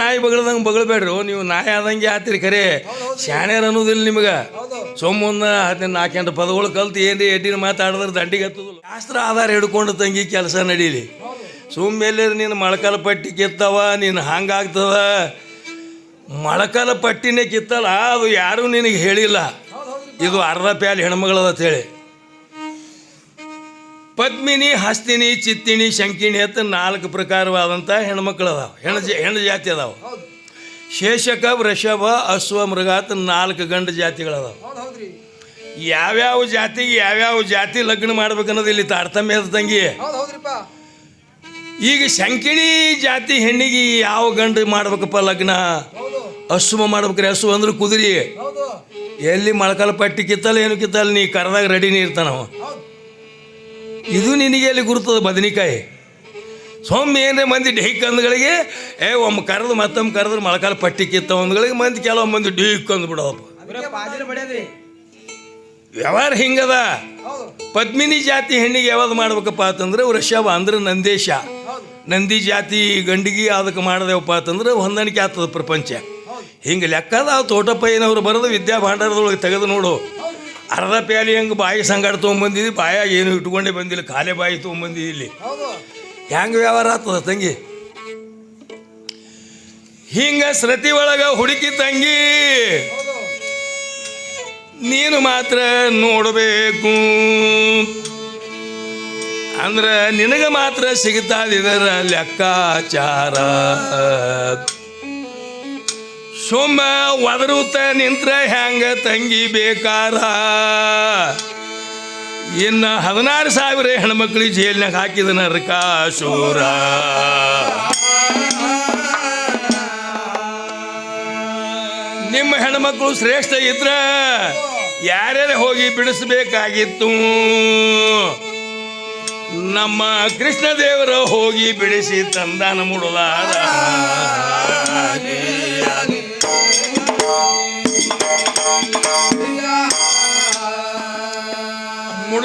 ನಾಯಿ ಬಗಳದಂಗೆ ಬಗಳಬೇಡ್ರಿ. ನೀವು ನಾಯಿ ಆದಂಗೆ ಆತಿರಿ ಖರೆ. ಶಾಣ್ಯರ್ ಅನ್ನೋದಿಲ್ಲ ನಿಮಗೆ. ಸೊಮ್ಮೊಂದ ಹದಿನ ನಾಲ್ಕೆಂಟು ಪದಗಳು ಕಲ್ತು ಏನ್ರಿ ಎಡ್ಡಿನ ಮಾತಾಡಿದ್ರೆ ದಂಡಿಗೆ ಹತ್ತದಿಲ್ಲ ಶಾಸ್ತ್ರ ಆಧಾರ ಹಿಡ್ಕೊಂಡು ತಂಗಿ ಕೆಲಸ ನಡೀಲಿ. ಸುಮ್ಮೇಲೆ ನೀನು ಮೊಳಕಾಲ ಪಟ್ಟಿ ಕಿತ್ತವ, ನೀನು ಹಂಗಾಗ್ತದ ಮೊಳಕಾಲ ಪಟ್ಟಿನೇ ಕಿತ್ತಲ್ಲ, ಅದು ಯಾರೂ ನಿನಗೆ ಹೇಳಿಲ್ಲ. ಇದು ಅರ್ಧ ಪ್ಯಾಲ್ ಹೆಣ್ಮಗಳದ ಹೇಳಿ ಪದ್ಮಿನಿ ಹಸ್ತಿನಿ ಚಿತ್ತಿನಿ ಶಂಕಿಣಿ ಅಂತ ನಾಲ್ಕು ಪ್ರಕಾರವಾದಂಥ ಹೆಣ್ಮಕ್ಳು ಅದಾವ. ಹೆಣ್ಣು ಹೆಣ್ಣು ಜಾತಿ ಅದಾವ. ಶೇಷಕ ವೃಷಭ ಅಶ್ವ ಮೃಗ ಅಂತ ನಾಲ್ಕು ಗಂಡು ಜಾತಿಗಳದಾವೆ. ಯಾವ್ಯಾವ ಜಾತಿಗೆ ಯಾವ್ಯಾವ ಜಾತಿ ಲಗ್ನ ಮಾಡ್ಬೇಕನ್ನೋದು ಇಲ್ಲಿ ತಾರತಮ್ಯ ಅದ ತಂಗಿ. ಈಗ ಶಂಕಿಣಿ ಜಾತಿ ಹೆಣ್ಣಿಗೆ ಯಾವ ಗಂಡು ಮಾಡ್ಬೇಕಪ್ಪ ಲಗ್ನ? ಅಶ್ವ ಮಾಡ್ಬೇಕ್ರಿ ಅಶ್ವ ಅಂದ್ರೆ ಕುದುರೆ. ಎಲ್ಲಿ ಮೊಳಕಾಲ ಪಟ್ಟಿ ಕಿತ್ತಲ್ಲ ಏನು ಕಿತ್ತಲ್ಲ ನೀ ಕರೆದಾಗ ರೆಡಿನೇ ಇರ್ತಾನವ ಇದು ನಿನಗೆ ಅಲ್ಲಿ ಗುರುತದ ಬದನಿಕಾಯಿ? ಸೊಮ್ಮೆ ಏನೇ ಮಂದಿ ಢೀಕ್ ಅಂದ್ಗಳಿಗೆ ಏ ಒಮ್ಮೆ ಕರೆದು ಮತ್ತೊಮ್ಮೆ ಕರೆದ್ರೆ ಮೊಳಕಾಲ ಪಟ್ಟಿ ಕಿತ್ತ ಒಂದ್ಗಳಿಗೆ ಮಂದಿ ಕೆಲವು ಮಂದಿ ಢೀಕ್ ಅದಕ್ಕೆ ವ್ಯವಹಾರ ಹಿಂಗದ? ಪದ್ಮಿನಿ ಜಾತಿ ಹೆಣ್ಣಿಗೆ ಯಾವ್ದು ಮಾಡ್ಬೇಕಪ್ಪ ಅಂತಂದ್ರೆ ವೃಷಭ ಅಂದ್ರೆ ನಂದೇಶ. ನಂದಿ ಜಾತಿ ಗಂಡಿಗೆ ಅದಕ್ಕೆ ಮಾಡಿದೆವಪ್ಪ ಅಂತಂದ್ರೆ ಹೊಂದಾಣಿಕೆ ಆಗ್ತದ ಪ್ರಪಂಚ. ಹಿಂಗೆ ಲೆಕ್ಕದ ತೋಟಪ್ಪಯ್ಯನವ್ರು ಬರೆದು ವಿದ್ಯಾ ಭಾಂಡಾರದೊಳಗೆ ತೆಗೆದು ನೋಡು. ಅರ್ಧ ಪ್ಯಾಲಿ ಹೆಂಗೆ ಬಾಯಿ ಸಂಗಡ ತೊಗೊಂಬಂದಿದ್ದಿ ಬಾಯಾಗ ಏನು ಇಟ್ಕೊಂಡೇ ಬಂದಿಲ್ಲ ಖಾಲಿ ಬಾಯಿ ತೊಗೊಂಬಂದಿದ್ದಿ ಇಲ್ಲಿ. ಹೆಂಗೆ ವ್ಯವಹಾರ ಆಗ್ತದ ತಂಗಿ? ಹಿಂಗ ಸೃತಿ ಒಳಗ ಹುಡುಕಿ ತಂಗಿ ನೀನು ಮಾತ್ರ ನೋಡಬೇಕು. ಅಂದ್ರೆ ನಿನಗೆ ಮಾತ್ರ ಸಿಗ್ತಾದಿದರ ಲೆಕ್ಕಾಚಾರ. ಸೊಮ್ಮ ಒದರುತ್ತ ನಿಂತ್ರ ಹ್ಯಾಂಗ ತಂಗಿ ಬೇಕಾರ ಇನ್ನ ಹದಿನಾರು ಸಾವಿರ ಹೆಣ್ಮಕ್ಳಿಗೆ ಜೈಲಿನಾಗ ಹಾಕಿದ ನರಕಾಸೂರ ನಿಮ್ಮ ಹೆಣ್ಮಕ್ಳು ಶ್ರೇಷ್ಠ ಇದ್ರ ಯಾರ್ಯಾರ ಹೋಗಿ ಬಿಡಿಸ್ಬೇಕಾಗಿತ್ತು? ನಮ್ಮ ಕೃಷ್ಣ ದೇವರ ಹೋಗಿ ಬಿಡಿಸಿ ತಂದಾನ ಮುಡುದಾರ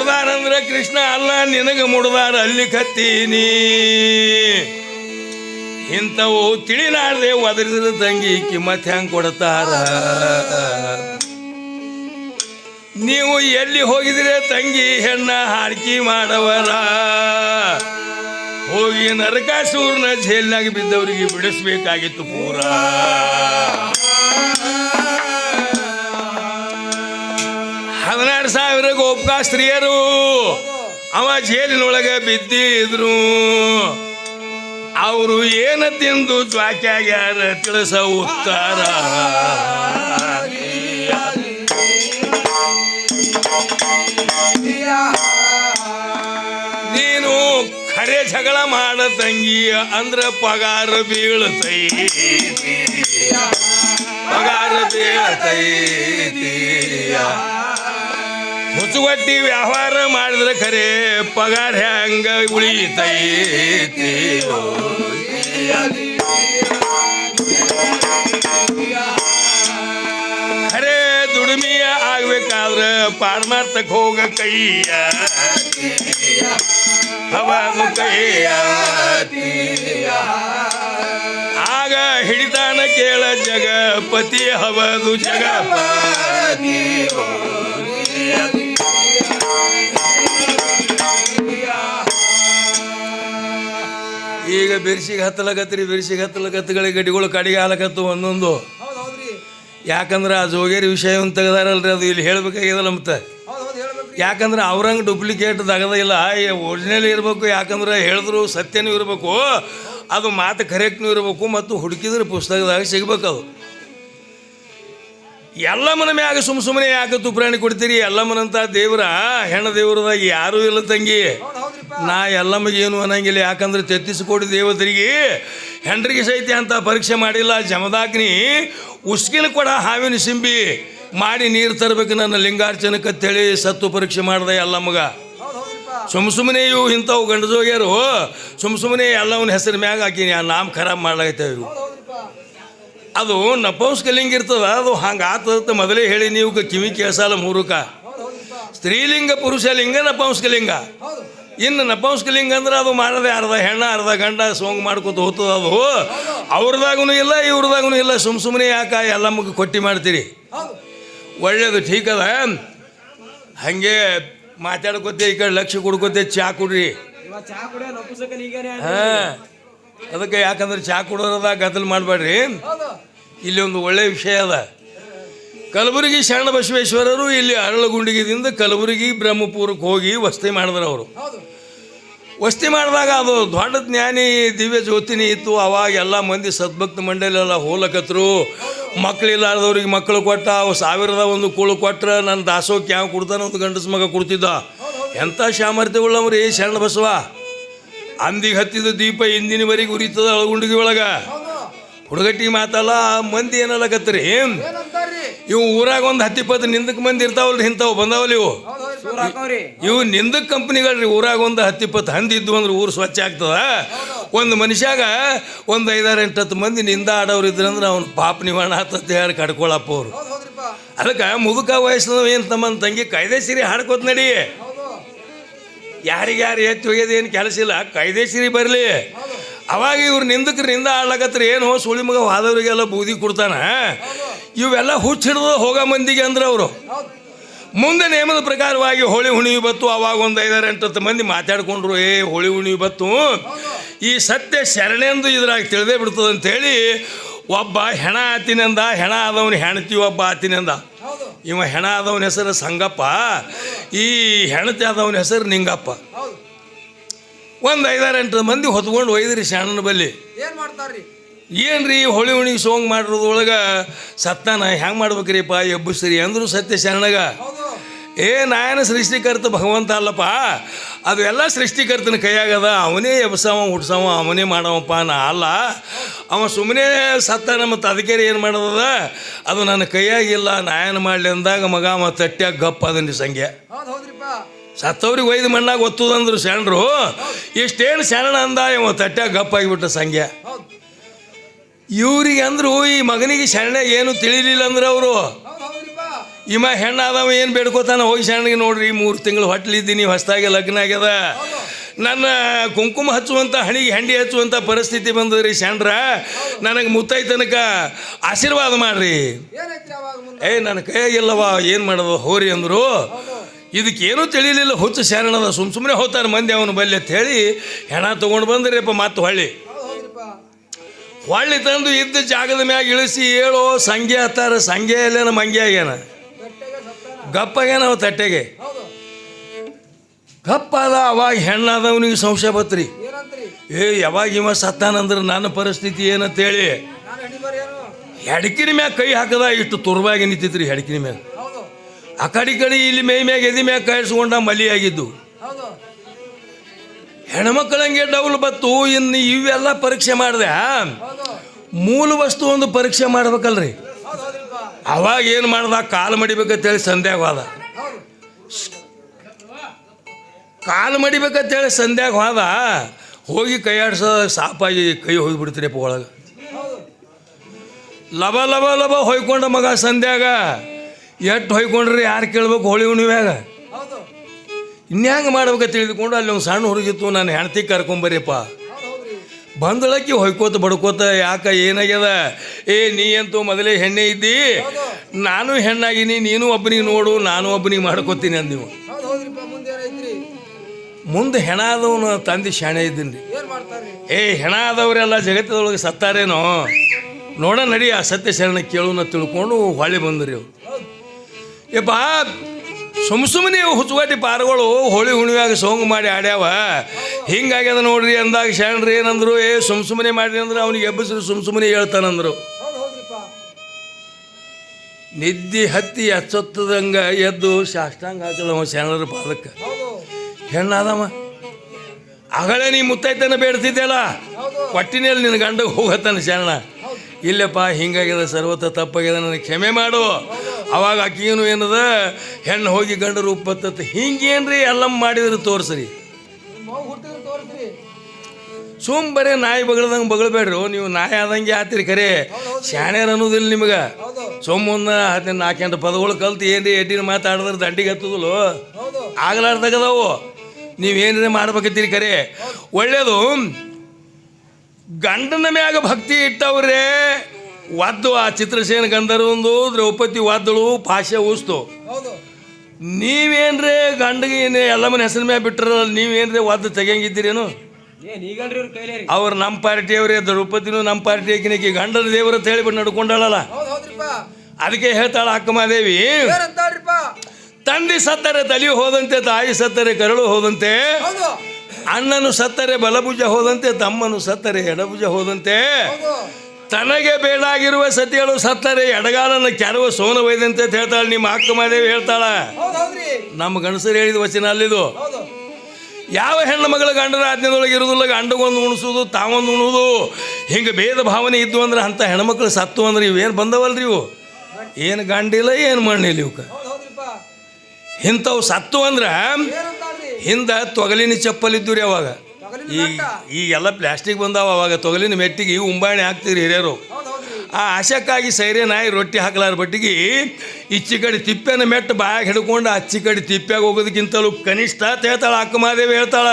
ಮುಡ್ದಾರಂದ್ರೆ ಕೃಷ್ಣ, ಅಲ್ಲ, ನಿನಗೆ ಮುಡ್ದಾರ ಅಲ್ಲಿ ಕತ್ತೀನಿ. ಇಂಥವು ತಿಳಿಲಾರ್ದೆ ಒದರಿದ್ರ ತಂಗಿ ಕಿಮ್ಮತ್ ಹೆಂಗ್ ಕೊಡ್ತಾರ? ನೀವು ಎಲ್ಲಿ ಹೋಗಿದ್ರೆ ತಂಗಿ? ಹೆಣ್ಣ ಹಾಡ್ಕಿ ಮಾಡವರ. ಹೋಗಿ ನರಕಾಸೂರ್ನ ಜೈಲ್ನಾಗ ಬಿದ್ದವರಿಗೆ ಬಿಡಿಸ್ಬೇಕಾಗಿತ್ತು ಪೂರ. ಹದಿನಾರು ಸಾವಿರ ಗೋಪ್ಕಾ ಸ್ತ್ರೀಯರು. ಅವ ಜೇಲಿನೊಳಗೆ ಬಿದ್ದಿದ್ರು. ಅವರು ಏನ ತಿಂದು ಜ್ವಾಕ್ಯಾಗ್ಯಾರ ತಿಳಿಸ ಉತ್ತರ. ನೀನು ಖರೆ ಜಗಳ ಮಾಡ ತಂಗಿಯ ಅಂದ್ರ ಪಗಾರ ಬೀಳತೈ ಪಗಾರ ಬೀಳ್ತೈತಿ. ಮುಚ್ಚುಗಟ್ಟಿ ವ್ಯವಹಾರ ಮಾಡಿದ್ರೆ ಖರೆ ಪಗಾರ ಹೆಂಗ ಉಳಿತೈತಿ? ಖರೆ ದುಡಿಮೆಯ ಆಗ್ಬೇಕಾದ್ರೆ ಪಾರಮಾರ್ಥಕ್ಕೆ ಹೋಗ ಕೈಯ. ಹವಾದು ಕೈಯ. ಆಗ ಹಿಡಿತಾನ ಕೇಳ ಜಗಪತಿ ಹವದು ಜಗಪತಿ. ಈಗ ಬಿರ್ಸಿಗೆ ಹತ್ತಲಕತ್ರಿ ಬಿರ್ಸಿಗೆ ಹತ್ತಲಕತ್ತಗಳಿಗೆ ಗಡಿಗಳು ಕಡಿಗೆ ಆಲಕತ್ತು ಒಂದೊಂದು. ಯಾಕಂದ್ರೆ ಆ ಜೋಗೇರಿ ವಿಷಯವನ್ನು ತೆಗೆದಾರಲ್ರಿ ಅದು ಇಲ್ಲಿ ಹೇಳ್ಬೇಕಾಗ್ಯದಲ್ಲ ಮತ್ತೆ. ಯಾಕಂದ್ರೆ ಅವ್ರಂಗೆ ಡೂಪ್ಲಿಕೇಟ್ ತಗದಿಲ್ಲ ಒರಿಜಿನಲ್ ಇರಬೇಕು ಯಾಕಂದ್ರೆ ಹೇಳಿದ್ರು ಸತ್ಯನೂ ಇರಬೇಕು ಅದು ಮಾತು ಕರೆಕ್ಟ್ನೂ ಇರಬೇಕು ಮತ್ತು ಹುಡುಕಿದ್ರೆ ಪುಸ್ತಕದಾಗ ಸಿಗಬೇಕು ಅದು ಮನ ಮ್ಯಾಗ ಸುಮ್ ಸುಮ್ಮನೆ ಯಾಕೆ ತುಪ್ರಾಣಿ ಕೊಡ್ತೀರಿ? ಎಲ್ಲ ಮನಂತ ದೇವ್ರ ಹೆಣ್ಣ ದೇವ್ರದಾಗ ಯಾರೂ ಇಲ್ಲ ತಂಗಿ. ನಾ ಎಲ್ಲಮ್ಮಗೆ ಏನು ಅನ್ನಂಗಿಲ್ಲ ಯಾಕಂದ್ರೆ ತೆತ್ತಿಸಿಕೊಡಿ ದೇವತರಿಗೆ ಹೆಂಡ್ರಿಗೆ ಸಹಿತ ಅಂತ ಪರೀಕ್ಷೆ ಮಾಡಿಲ್ಲ ಜಮದಾಗ್ನಿ ಉಸ್ಕಿನ ಕೊಡ ಹಾವಿನ ಸಿಂಬಿ ಮಾಡಿ ನೀರು ತರಬೇಕು ನನ್ನ ಲಿಂಗಾರ್ಚನಕ್ಕೆ ಅಂತೇಳಿ ಸತ್ತು ಪರೀಕ್ಷೆ ಮಾಡಿದೆ ಎಲ್ಲಮ್ಮಗ ಸುಮ್ ಸುಮ್ಮನೆ ಇವು ಇಂಥವು ಗಂಡಜೋಗ್ಯಾರು ಸುಮ್ ಸುಮ್ಮನೆ ಎಲ್ಲವನ್ನ ಹೆಸರು ಮ್ಯಾಗ ಹಾಕಿನಿ ಆ ನಾಮ ಖರಾಬ್ ಮಾಡ್ಲಾಗತ್ತೇವೆ ಇವು. ಅದು ನಪಂಸ್ಕಲಿಂಗ ಇರ್ತದ ಅದು ಹಂಗೆ ಆತದ ಮೊದಲೇ ಹೇಳಿ ನೀವು ಕಿವಿ ಕೇಳಿಸಲ್ಲ ಮೂರುಕ. ಹೌದು ಪುರುಷ ಸ್ತ್ರೀಲಿಂಗ ಪುರುಷಲಿಂಗ ಲಿಂಗ ಹೌದು. ಇನ್ನು ನಪಂಸ್ಕಲಿಂಗ್ ಅಂದ್ರೆ ಅದು ಮಾಡದೆ ಅರ್ಧ ಹೆಣ್ಣ ಅರ್ಧ ಗಂಡ ಸೋಂಗ್ ಮಾಡ್ಕೊತ ಹೋಗ್ತದ ಅದು. ಅವ್ರದಾಗೂ ಇಲ್ಲ ಇವ್ರದಾಗೂ ಇಲ್ಲ. ಸುಮ್ ಸುಮ್ಮನೆ ಯಾಕೆ ಎಲ್ಲ ಮುಗಿ ಕೊಟ್ಟಿ ಮಾಡ್ತೀರಿ? ಒಳ್ಳೇದು ಠೀಕ್ ಅದ. ಹಾಗೆ ಮಾತಾಡ್ಕೊತೆ ಈ ಕಡೆ ಲಕ್ಷ ಕೊಡ್ಕೊತೆ ಚಾ ಕುಡ್ರಿ. ಹಾಂ ಅದಕ್ಕೆ ಯಾಕಂದ್ರೆ ಚಾ ಕುಡೋರದ ಗದ್ದಲು ಮಾಡಬೇಡ್ರಿ ಇಲ್ಲಿ ಒಂದು ಒಳ್ಳೆಯ ವಿಷಯ ಅದ. ಕಲಬುರಗಿ ಶರಣ ಬಸವೇಶ್ವರರು ಇಲ್ಲಿ ಅರಳಗುಂಡಿಗೆದಿಂದ ಕಲಬುರಗಿ ಬ್ರಹ್ಮಪುರಕ್ಕೆ ಹೋಗಿ ವಸತಿ ಮಾಡಿದ್ರು ಅವರು. ವಸತಿ ಮಾಡಿದಾಗ ಅದು ದೊಡ್ಡ ಜ್ಞಾನಿ ದಿವ್ಯ ಜ್ಯೋತಿನಿ ಇತ್ತು. ಅವಾಗ ಎಲ್ಲ ಮಂದಿ ಸದ್ಭಕ್ತ ಮಂಡಳಿ ಎಲ್ಲ ಹೋಲಕತ್ರು ಮಕ್ಕಳಿಲ್ಲಾರ್ದವ್ರಿಗೆ ಮಕ್ಕಳು ಕೊಟ್ಟ ಅವು ಸಾವಿರದ ಒಂದು ಕೂಳು ಕೊಟ್ಟರೆ ನನ್ನ ದಾಸೋಕ್ಕೆ ಯಾವ ಕೊಡ್ತಾನೆ ಒಂದು ಗಂಡಸ ಮಗ ಕೊಡ್ತಿದ್ದ. ಎಂಥ ಸಾಮರ್ಥ್ಯವುಳ್ಳವ್ರಿ ಶರಣ ಬಸವ ಅಂದಿಗೆ ಹತ್ತಿದ ದೀಪ ಇಂದಿನವರೆಗೆ ಉರಿತದ ಅಳಗುಂಡಿಗೆ ಒಳಗೆ. ಹುಡುಗಟ್ಟಿ ಮಾತಲ್ಲ ಮಂದಿ ಏನಲ್ಲಕತ್ರಿ ಏನಂತಾರ್ರಿ ಇವು ಊರಾಗ ಒಂದು ಹತ್ತಿಪ್ಪತ್ತು ನಿಂದಕ್ಕೆ ಮಂದಿ ಇರ್ತಾವಲ್ರಿ ಇಂಥವು ಬಂದಾವಲ್ಲ ಇವು. ಇವು ನಿಂದಕ್ ಕಂಪ್ನಿಗಳ್ರಿ ಊರಾಗ ಒಂದು ಹತ್ತಿಪ್ಪತ್ತು ಹಂದಿ ಇದ್ವು ಅಂದ್ರೆ ಊರು ಸ್ವಚ್ಛ ಆಗ್ತದ. ಒಂದು ಮನುಷ್ಯಾಗ ಒಂದು ಐದಾರು ಎಂಟು ಹತ್ತು ಮಂದಿ ನಿಂದ ಆಡೋರು ಇದ್ರಂದ್ರೆ ಅವ್ನ ಪಾಪ ನಿವಾರಣ ಆತ ಹೇಳಿ ಕಡ್ಕೊಳಪ್ಪ ಅವರು. ಅದಕ್ಕೆ ಮುದುಕ ವಯಸ್ಸಿನವ ಏನು ತಮ್ಮನ ತಂಗಿ ಕಾಯ್ದೆ ಸಿರಿ ಹಾಡ್ಕೋತ ನಡಿ. ಯಾರಿಗ್ಯಾರು ಯಾರಿಗೆ ಯಾರು ಎತ್ತಿ ಒಯ್ಯೋದು ಏನು ಕೆಲಸ ಇಲ್ಲ ಕಾಯ್ದೆ ಸಿರಿ ಬರಲಿ ಅವಾಗ ಇವ್ರು ನಿಂದಕ್ಕೆ ನಿಂದ ಆಡ್ಲಕತ್ರಿ ಏನು ಸುಳಿಮಗ ಮಗ ಹೋದವ್ರಿಗೆಲ್ಲ ಬೂದಿ ಕೊಡ್ತಾನ. ಇವೆಲ್ಲ ಹುಚ್ಚಿಡ್ದು ಹೋಗೋ ಮಂದಿಗೆ ಅಂದ್ರೆ ಅವರು. ಮುಂದೆ ನಿಯಮದ ಪ್ರಕಾರವಾಗಿ ಹೋಳಿ ಹುಣ್ಣಿಮೆ ಬತ್ತು ಅವಾಗ ಒಂದು ಐದಾರು ಎಂಟು ಹತ್ತು ಮಂದಿ ಮಾತಾಡ್ಕೊಂಡ್ರು, ಏ, ಹೋಳಿ ಹುಣಿ ಬತ್ತು ಈ ಸತ್ಯ ಶರಣೆಂದು ಇದ್ರಾಗ ತಿಳಿದೇ ಬಿಡ್ತದೆ ಅಂತೇಳಿ ಒಬ್ಬ ಹೆಣ ಆತಿನಿಂದ, ಹೆಣ ಆದವನು ಹೆಣತಿ, ಒಬ್ಬ ಆತಿನಿಂದ. ಇವ ಹೆಣ ಆದವನ ಹೆಸರು ಸಂಗಪ್ಪ, ಈ ಹೆಣತಿ ಆದವನ ಹೆಸರು ನಿಂಗಪ್ಪ. ಒಂದು ಐದಾರು ಎಂಟು ಮಂದಿ ಹೊತ್ಕೊಂಡು ಒಯ್ದ್ರಿ ಶಾಣನ ಬಲ್ಲಿ. ಏನ್ ಮಾಡ್ತಾರ್ರಿ? ಏನ್ರಿ ಹೊಳಿ ಹುಣಿಗೆ ಸೋಂಗ್ ಮಾಡಿರೋದ್ರೊಳಗೆ ಸತ್ತಾನ ಹೆಂಗೆ ಮಾಡ್ಬೇಕ್ರಿಪ್ಪ ಸರಿ ಅಂದರು ಸತ್ಯ ಶರಣಗ. ಏ ನಾಯನ ಸೃಷ್ಟಿಕರ್ತ ಭಗವಂತ ಅಲ್ಲಪ್ಪ ಅದು ಎಲ್ಲ ಸೃಷ್ಟಿಕರ್ತನ ಕೈಯಾಗದ ಅವನೇ ಎಬ್ಸವ ಹುಟ್ಸವ ಅವನೇ ಮಾಡವಪ್ಪ ನಾ ಅಲ್ಲ. ಅವ ಸುಮ್ಮನೆ ಸತ್ತಾನ ಮತ್ತು ಅದಕ್ಕೆ ಏನು ಮಾಡೋದದ? ಅದು ನನ್ನ ಕೈಯಾಗಿಲ್ಲ ನಾಯನ ಮಾಡಲಿ ಅಂದಾಗ ಮಗ ಅವ ತಟ್ಟ್ಯಾಗ ಗಪ್ಪ ಅದನ್ರಿ ಸಂಖ್ಯೆ ಸತ್ತವ್ರಿಗೆ ಒಯ್ದು ಮಣ್ಣಾಗ ಒತ್ತದಂದ್ರು ಶರಣರು. ಇಷ್ಟೇನು ಶರಣ ಅಂದ ಇವ ತಟ್ಟ್ಯಾಗ ಗಪ್ಪಾಗಿಬಿಟ್ಟ ಸಂಖ್ಯೆ ಇವ್ರಿಗೆ ಅಂದ್ರು ಈ ಮಗನಿಗೆ ಶರಣ ಏನು ತಿಳಿಲಿಲ್ಲ ಅಂದ್ರೆ ಅವರು. ಇಮ ಹೆಣ್ಣಾದವ ಏನು ಬೇಡ್ಕೋತಾನ? ಹೋಗಿ ಶರಣಗೆ ನೋಡ್ರಿ ಮೂರು ತಿಂಗಳು ಹೊಟ್ಲಿದ್ದೀನಿ ಹೊಸ್ದಾಗಿ ಲಗ್ನ ಆಗ್ಯದ. ನನ್ನ ಕುಂಕುಮ ಹಚ್ಚುವಂಥ ಹಣಿಗೆ ಹೆಂಡಿ ಹಚ್ಚುವಂಥ ಪರಿಸ್ಥಿತಿ ಬಂದದ್ರಿ ಶಣ್ರ ನನಗೆ ಮುತ್ತೈ ತನಕ ಆಶೀರ್ವಾದ ಮಾಡ್ರಿ. ಏ ನನ್ನ ಕೈಯಾಗಿಲ್ಲವ ಏನು ಮಾಡೋದು? ಹೋರಿ ಅಂದರು. ಇದಕ್ಕೇನೂ ತಿಳಿಲಿಲ್ಲ ಹುಚ್ಚು ಶರಣದ ಸುಮ್ ಸುಮ್ಮನೆ ಹೋಗ್ತಾನೆ ಮಂದಿ ಅವನು ಬಲ್ಲಿ ಅಂತ ಹೇಳಿ ಹೆಣ ತೊಗೊಂಡು ಬಂದ್ರಿಪ್ಪ ಮತ್ತೆ ಹೊಳ್ಳಿ. ಹೊಳ್ಳಿ ತಂದು ಇದ್ದ ಜಾಗದ ಮ್ಯಾಗ ಇಳಿಸಿ ಹೇಳೋ ಸಂಗೆ ಹತ್ತಾರ, ಸಂಗೆ ಅಲ್ಲೇನ ಮಂಗೆ ಆಗ್ಯಾನ? ಗಪ್ಪಾಗ್ಯಾನ ಅವ ತಟ್ಟೆಗೆ? ಗಪ್ಪಾದ ಅವಾಗ ಹೆಣ್ಣಾದವನಿಗೆ ಸಂಶಯ ಬತ್ರಿ. ಏ, ಯಾವಾಗ ಇವ ಸತ್ತಾನಂದ್ರೆ ನನ್ನ ಪರಿಸ್ಥಿತಿ ಏನಂತೇಳಿ? ಹೆಡ್ಕಿನ ಮ್ಯಾಗ ಕೈ ಹಾಕದ, ಇಷ್ಟು ತುರ್ಬಾಗಿ ನಿಂತಿತ್ರಿ ಹೆಡ್ಕಿನ ಮ್ಯಾಗ. ಆ ಕಡೆ ಕಡೆ ಇಲ್ಲಿ ಮೈ ಮ್ಯಾಗ ಎದಿ ಮ್ಯಾಗ ಕಾಯಿಸ್ಕೊಂಡ ಮಲಿ ಆಗಿದ್ದು ಹೌದು ಹೆಣ್ಮಕ್ಳಂಗೆ ಡೌಲ್ ಬತ್ತು, ಇನ್ನು ಇವೆಲ್ಲ ಪರೀಕ್ಷೆ ಮಾಡಿದೆ. ಮೂಲ ವಸ್ತು ಒಂದು ಪರೀಕ್ಷೆ ಮಾಡ್ಬೇಕಲ್ರಿ. ಅವಾಗ ಏನು ಮಾಡ್ದ, ಕಾಲು ಮಡಿಬೇಕಂತೇಳಿ ಸಂಧ್ಯಾಗ ಹೋದ ಕಾಲ್ ಮಡಿಬೇಕಂತೇಳಿ ಸಂಧ್ಯಾಗ ಹೋದ ಹೋಗಿ ಕೈ ಆಡ್ಸೋ ಸಾಪಾಗಿ ಕೈ ಹೋಗಿಬಿಡ್ತೀರಪ್ಪ ಒಳಗೆ. ಲಬ ಲಬ ಲಬ ಹೊಯ್ಕೊಂಡ ಮಗ ಸಂಧ್ಯಾಗ. ಎಟ್ಟು ಹೊಯ್ಕೊಂಡ್ರಿ ಯಾರು ಕೇಳ್ಬೇಕು, ಹೋಳಿ ಹುಣ್ಣಿಮ್ಯಾಗ? ಇನ್ಯಾಂಗ ಮಾಡ್ಬೇಕು ತಿಳಿದುಕೊಂಡು ಅಲ್ಲಿ ಒಂದು ಸಣ್ಣ ಹುಡುಗಿತ್ತು ನಾನು ಹೆಣ್ತಿ ಕರ್ಕೊಂಬರಿಯಪ್ಪ ಬಂದಳಕ್ಕಿ ಹೊಯ್ಕೋತ ಬಡ್ಕೋತ ಯಾಕ ಏನಾಗ್ಯದ? ಏ ನೀ ಅಂತೂ ಮೊದಲೇ ಹೆಣ್ಣೆ ಇದ್ದಿ. ನಾನು ಹೆಣ್ಣಾಗಿನಿ ನೀನು ಒಬ್ಬನಿಗೆ ನೋಡು ನಾನು ಒಬ್ಬನಿಗೆ ಮಾಡ್ಕೋತೀನಿ ಅಂದಿವು ನೀವು ಮುಂದೆ ಹೆಣ ಆದವನು ತಂದೆ ಶಾಣೆ ಇದ್ದೀನಿ ಏ ಹೆಣ ಆದವರೆಲ್ಲ ಜಗತ್ತದೊಳಗೆ ಸತ್ತಾರೇನೋ? ನೋಡ ನಡಿ ಆ ಸತ್ಯ ಶರಣ ಕೇಳುನ ತಿಳ್ಕೊಂಡು ಹೊಳೆ ಬಂದ್ರಿ ಅವ್ರು. ಏ ಯಪ್ಪ ಸುಮ್ ಸುಮ್ಮನೆ ಹುಚ್ಚುಗಾಟಿ ಪಾರ್ಗಳು ಹೋಳಿ ಹುಣ್ಣಿಮ್ಯಾಗ ಸೋಂಗ್ ಮಾಡಿ ಆಡ್ಯಾವ. ಹಿಂಗಾಗ್ಯದ ನೋಡ್ರಿ ಅಂದಾಗ ಶರಣರು ಏನಂದ್ರು, ಏ, ಸುಮ್ ಸುಮ್ಮನೆ ಮಾಡ್ರಿ ಅಂದ್ರೆ ಅವ್ನಿಗೆ ಎಬ್ಬಸ್ರು ಸುಮ್ ಸುಮ್ಮನೆ ಹೇಳ್ತಾನಂದ್ರು. ನಿದ್ದೆ ಹತ್ತಿ ಹಚ್ಚೊತ್ತದಂಗ ಎದ್ದು ಸಾಷ್ಟಾಂಗ ಹಾಕಲವ ಶರಣರ ಪಾದಕ್ಕೆ. ಹೆಣ್ಣಾದವ, ಅಗಳೇ ನೀ ಮುತ್ತೈತನ ಬೇಡ್ತಿದ್ದೆಲ್ಲ ಹೌದು ಕೊಟ್ಟಿನಲ್ಲಿ ನಿನ್ನ ಗಂಡ ಹೋಗತ್ತಾನೆ ಶರಣ. ಇಲ್ಲಪ್ಪ, ಹಿಂಗಾಗ್ಯದ ಸರ್ವತ ತಪ್ಪಾಗ್ಯದ, ನನಗೆ ಕ್ಷಮೆ ಮಾಡು. ಅವಾಗ ಆಕಿನು ಏನದ? ಹೆಣ್ಣು ಹೋಗಿ ಗಂಡ ರೂಪ ಬತ್ತತ್ತ ಹಿಂಗೇನ್ರಿ ಎಲ್ಲ ಮಾಡಿದ್ರೆ ತೋರಿಸ್ರಿ. ಸುಮ್ ಬರೇ ನಾಯಿ ಬಗಳದಂಗೆ ಬಗಳಬೇಡ್ರಿ. ನೀವು ನಾಯಿ ಆದಂಗೆ ಆತಿರಿ ಖರೆ. ಶಾಣ್ಯಾರ ಅನ್ನೋದಿಲ್ಲ ನಿಮಗೆ. ಸೊಮ್ಮೊಂದ ಹದಿನೈದು ನಾಲ್ಕೆಂಟು ಪದಗಳು ಕಲ್ತು ಏನ್ರಿ ಎಡ್ಡಿನ ಮಾತಾಡಿದ್ರೆ ದಂಡಿಗೆ ಹತ್ತದಲು ಆಗ್ಲಾರ್ದಾಗದವು. ನೀವೇನೇ ಮಾಡ್ಬೇಕತ್ತೀರಿ ಖರೆ? ಒಳ್ಳೇದು. ಗಂಡನ ಮ್ಯಾಗ ಭಕ್ತಿ ಇಟ್ಟವ್ರೆ. ಒದ್ದು ಆ ಚಿತ್ರಸೇನ ಗಂಧರ್ವಂದು ದ್ರೌಪದಿ ಒದ್ದಳು ಭಾಷೆ ಊಸ್ತು. ನೀವೇನ್ರೇ ಗಂಡಗೆ ಎಲ್ಲಮ್ಮನ ಎಲ್ಲ ಮನೆ ಹೆಸರು ಮ್ಯಾಗ ಬಿಟ್ರಲ್ಲ ನೀವೇನ್ರೇ ಒದ್ದು ತೆಗಿಯಂಗಿದ್ದೀರೇನು? ರೀ ಅವ್ರು ನಮ್ಮ ಪಾರ್ಟಿಯವ್ರೆ ದ್ರೌಪದಿನೂ ನಮ್ಮ ಪಾರ್ಟಿ ಆಕಿನಕಿ ಗಂಡನ ದೇವರ ಅಂತ ಹೇಳಿಬಿಟ್ಟು ನಡ್ಕೊಂಡಾಳಲ್ಲ. ಅದಕ್ಕೆ ಹೇಳ್ತಾಳ ಅಕ್ಕಮಾದೇವಿ. ತಂದೆ ಸತ್ತರೆ ತಲೆ ಹೋದಂತೆ ತಾಯಿ ಸತ್ತರೆ ಕರಳು ಹೋದಂತೆ. ಹೌದು. ಅಣ್ಣನು ಸತ್ತರೆ ಬಲಭುಜ ಹೋದಂತೆ ತಮ್ಮನು ಸತ್ತರೆ ಎಡಭುಜ ಹೋದಂತೆ. ಹೌದು. ತನಗೆ ಬೇಡಾಗಿರುವ ಸತಿಗಳು ಸತ್ತರೆ ಎಡಗಾಲನ ಕೆರವ ಸೋನ ಒಯ್ದಂತೆ ಅಂತ ಹೇಳ್ತಾಳೆ ನಿಮ್ಮ ಅಕ್ಕ ಮಾದೇವಿ ಹೇಳ್ತಾಳ. ನಮ್ಮ ಗಂಡಸರು ಹೇಳಿದ ವಚನ ಅಲ್ಲಿದು. ಯಾವ ಹೆಣ್ಣು ಮಗಳ ಗಂಡನ ಆಜ್ಞೆದೊಳಗೆ ಇರುವುದಿಲ್ಲ ಗಂಡಗೊಂದು ಉಣಿಸೋದು ತಾವೊಂದು ಉಣುವುದು ಹಿಂಗೆ ಭೇದ ಭಾವನೆ ಇದ್ದು ಅಂದ್ರೆ ಅಂಥ ಹೆಣ್ಮಕ್ಳು ಸತ್ತು ಅಂದ್ರೆ ಇವೇನು ಬಂದವಲ್ರಿ ಇವು? ಏನು ಗಂಡಿಲ್ಲ ಏನು ಮಣ್ಣಿಲ್ಲ ಇವಕ್ಕೆ ಇಂಥವು ಸತ್ತು ಅಂದ್ರೆ ಹಿಂದೆ ತೊಗಲಿನ ಚಪ್ಪಲಿದ್ದು ರೀ ಅವಾಗ. ಈ ಮೆಟ್ಟ ಈಗೆಲ್ಲ ಪ್ಲಾಸ್ಟಿಕ್ ಬಂದಾವ ಅವಾಗ ತೊಗಲಿನ ಮೆಟ್ಟಿಗೆ ಉಂಬಾಣಿ ಹಾಕ್ತೀರಿ ಹಿರಿಯರು. ಆ ಆಶಕ್ಕಾಗಿ ಸೈರೆ ನಾಯಿ ರೊಟ್ಟಿ ಹಾಕಲಾರ ಬಟ್ಟಿಗೆ ಇಚ್ಚಿ ಕಡೆ ತಿಪ್ಪೆನ ಮೆಟ್ಟು ಬಾಯಾಗ ಹಿಡ್ಕೊಂಡು ಅಚ್ಚಿ ಕಡೆ ತಿಪ್ಪ್ಯಾಗ ಹೋಗೋದಕ್ಕಿಂತಲೂ ಕನಿಷ್ಠ ಅಂತ ಹೇಳ್ತಾಳ. ಅಕ್ಕ ಮಾದೇವಿ ಹೇಳ್ತಾಳ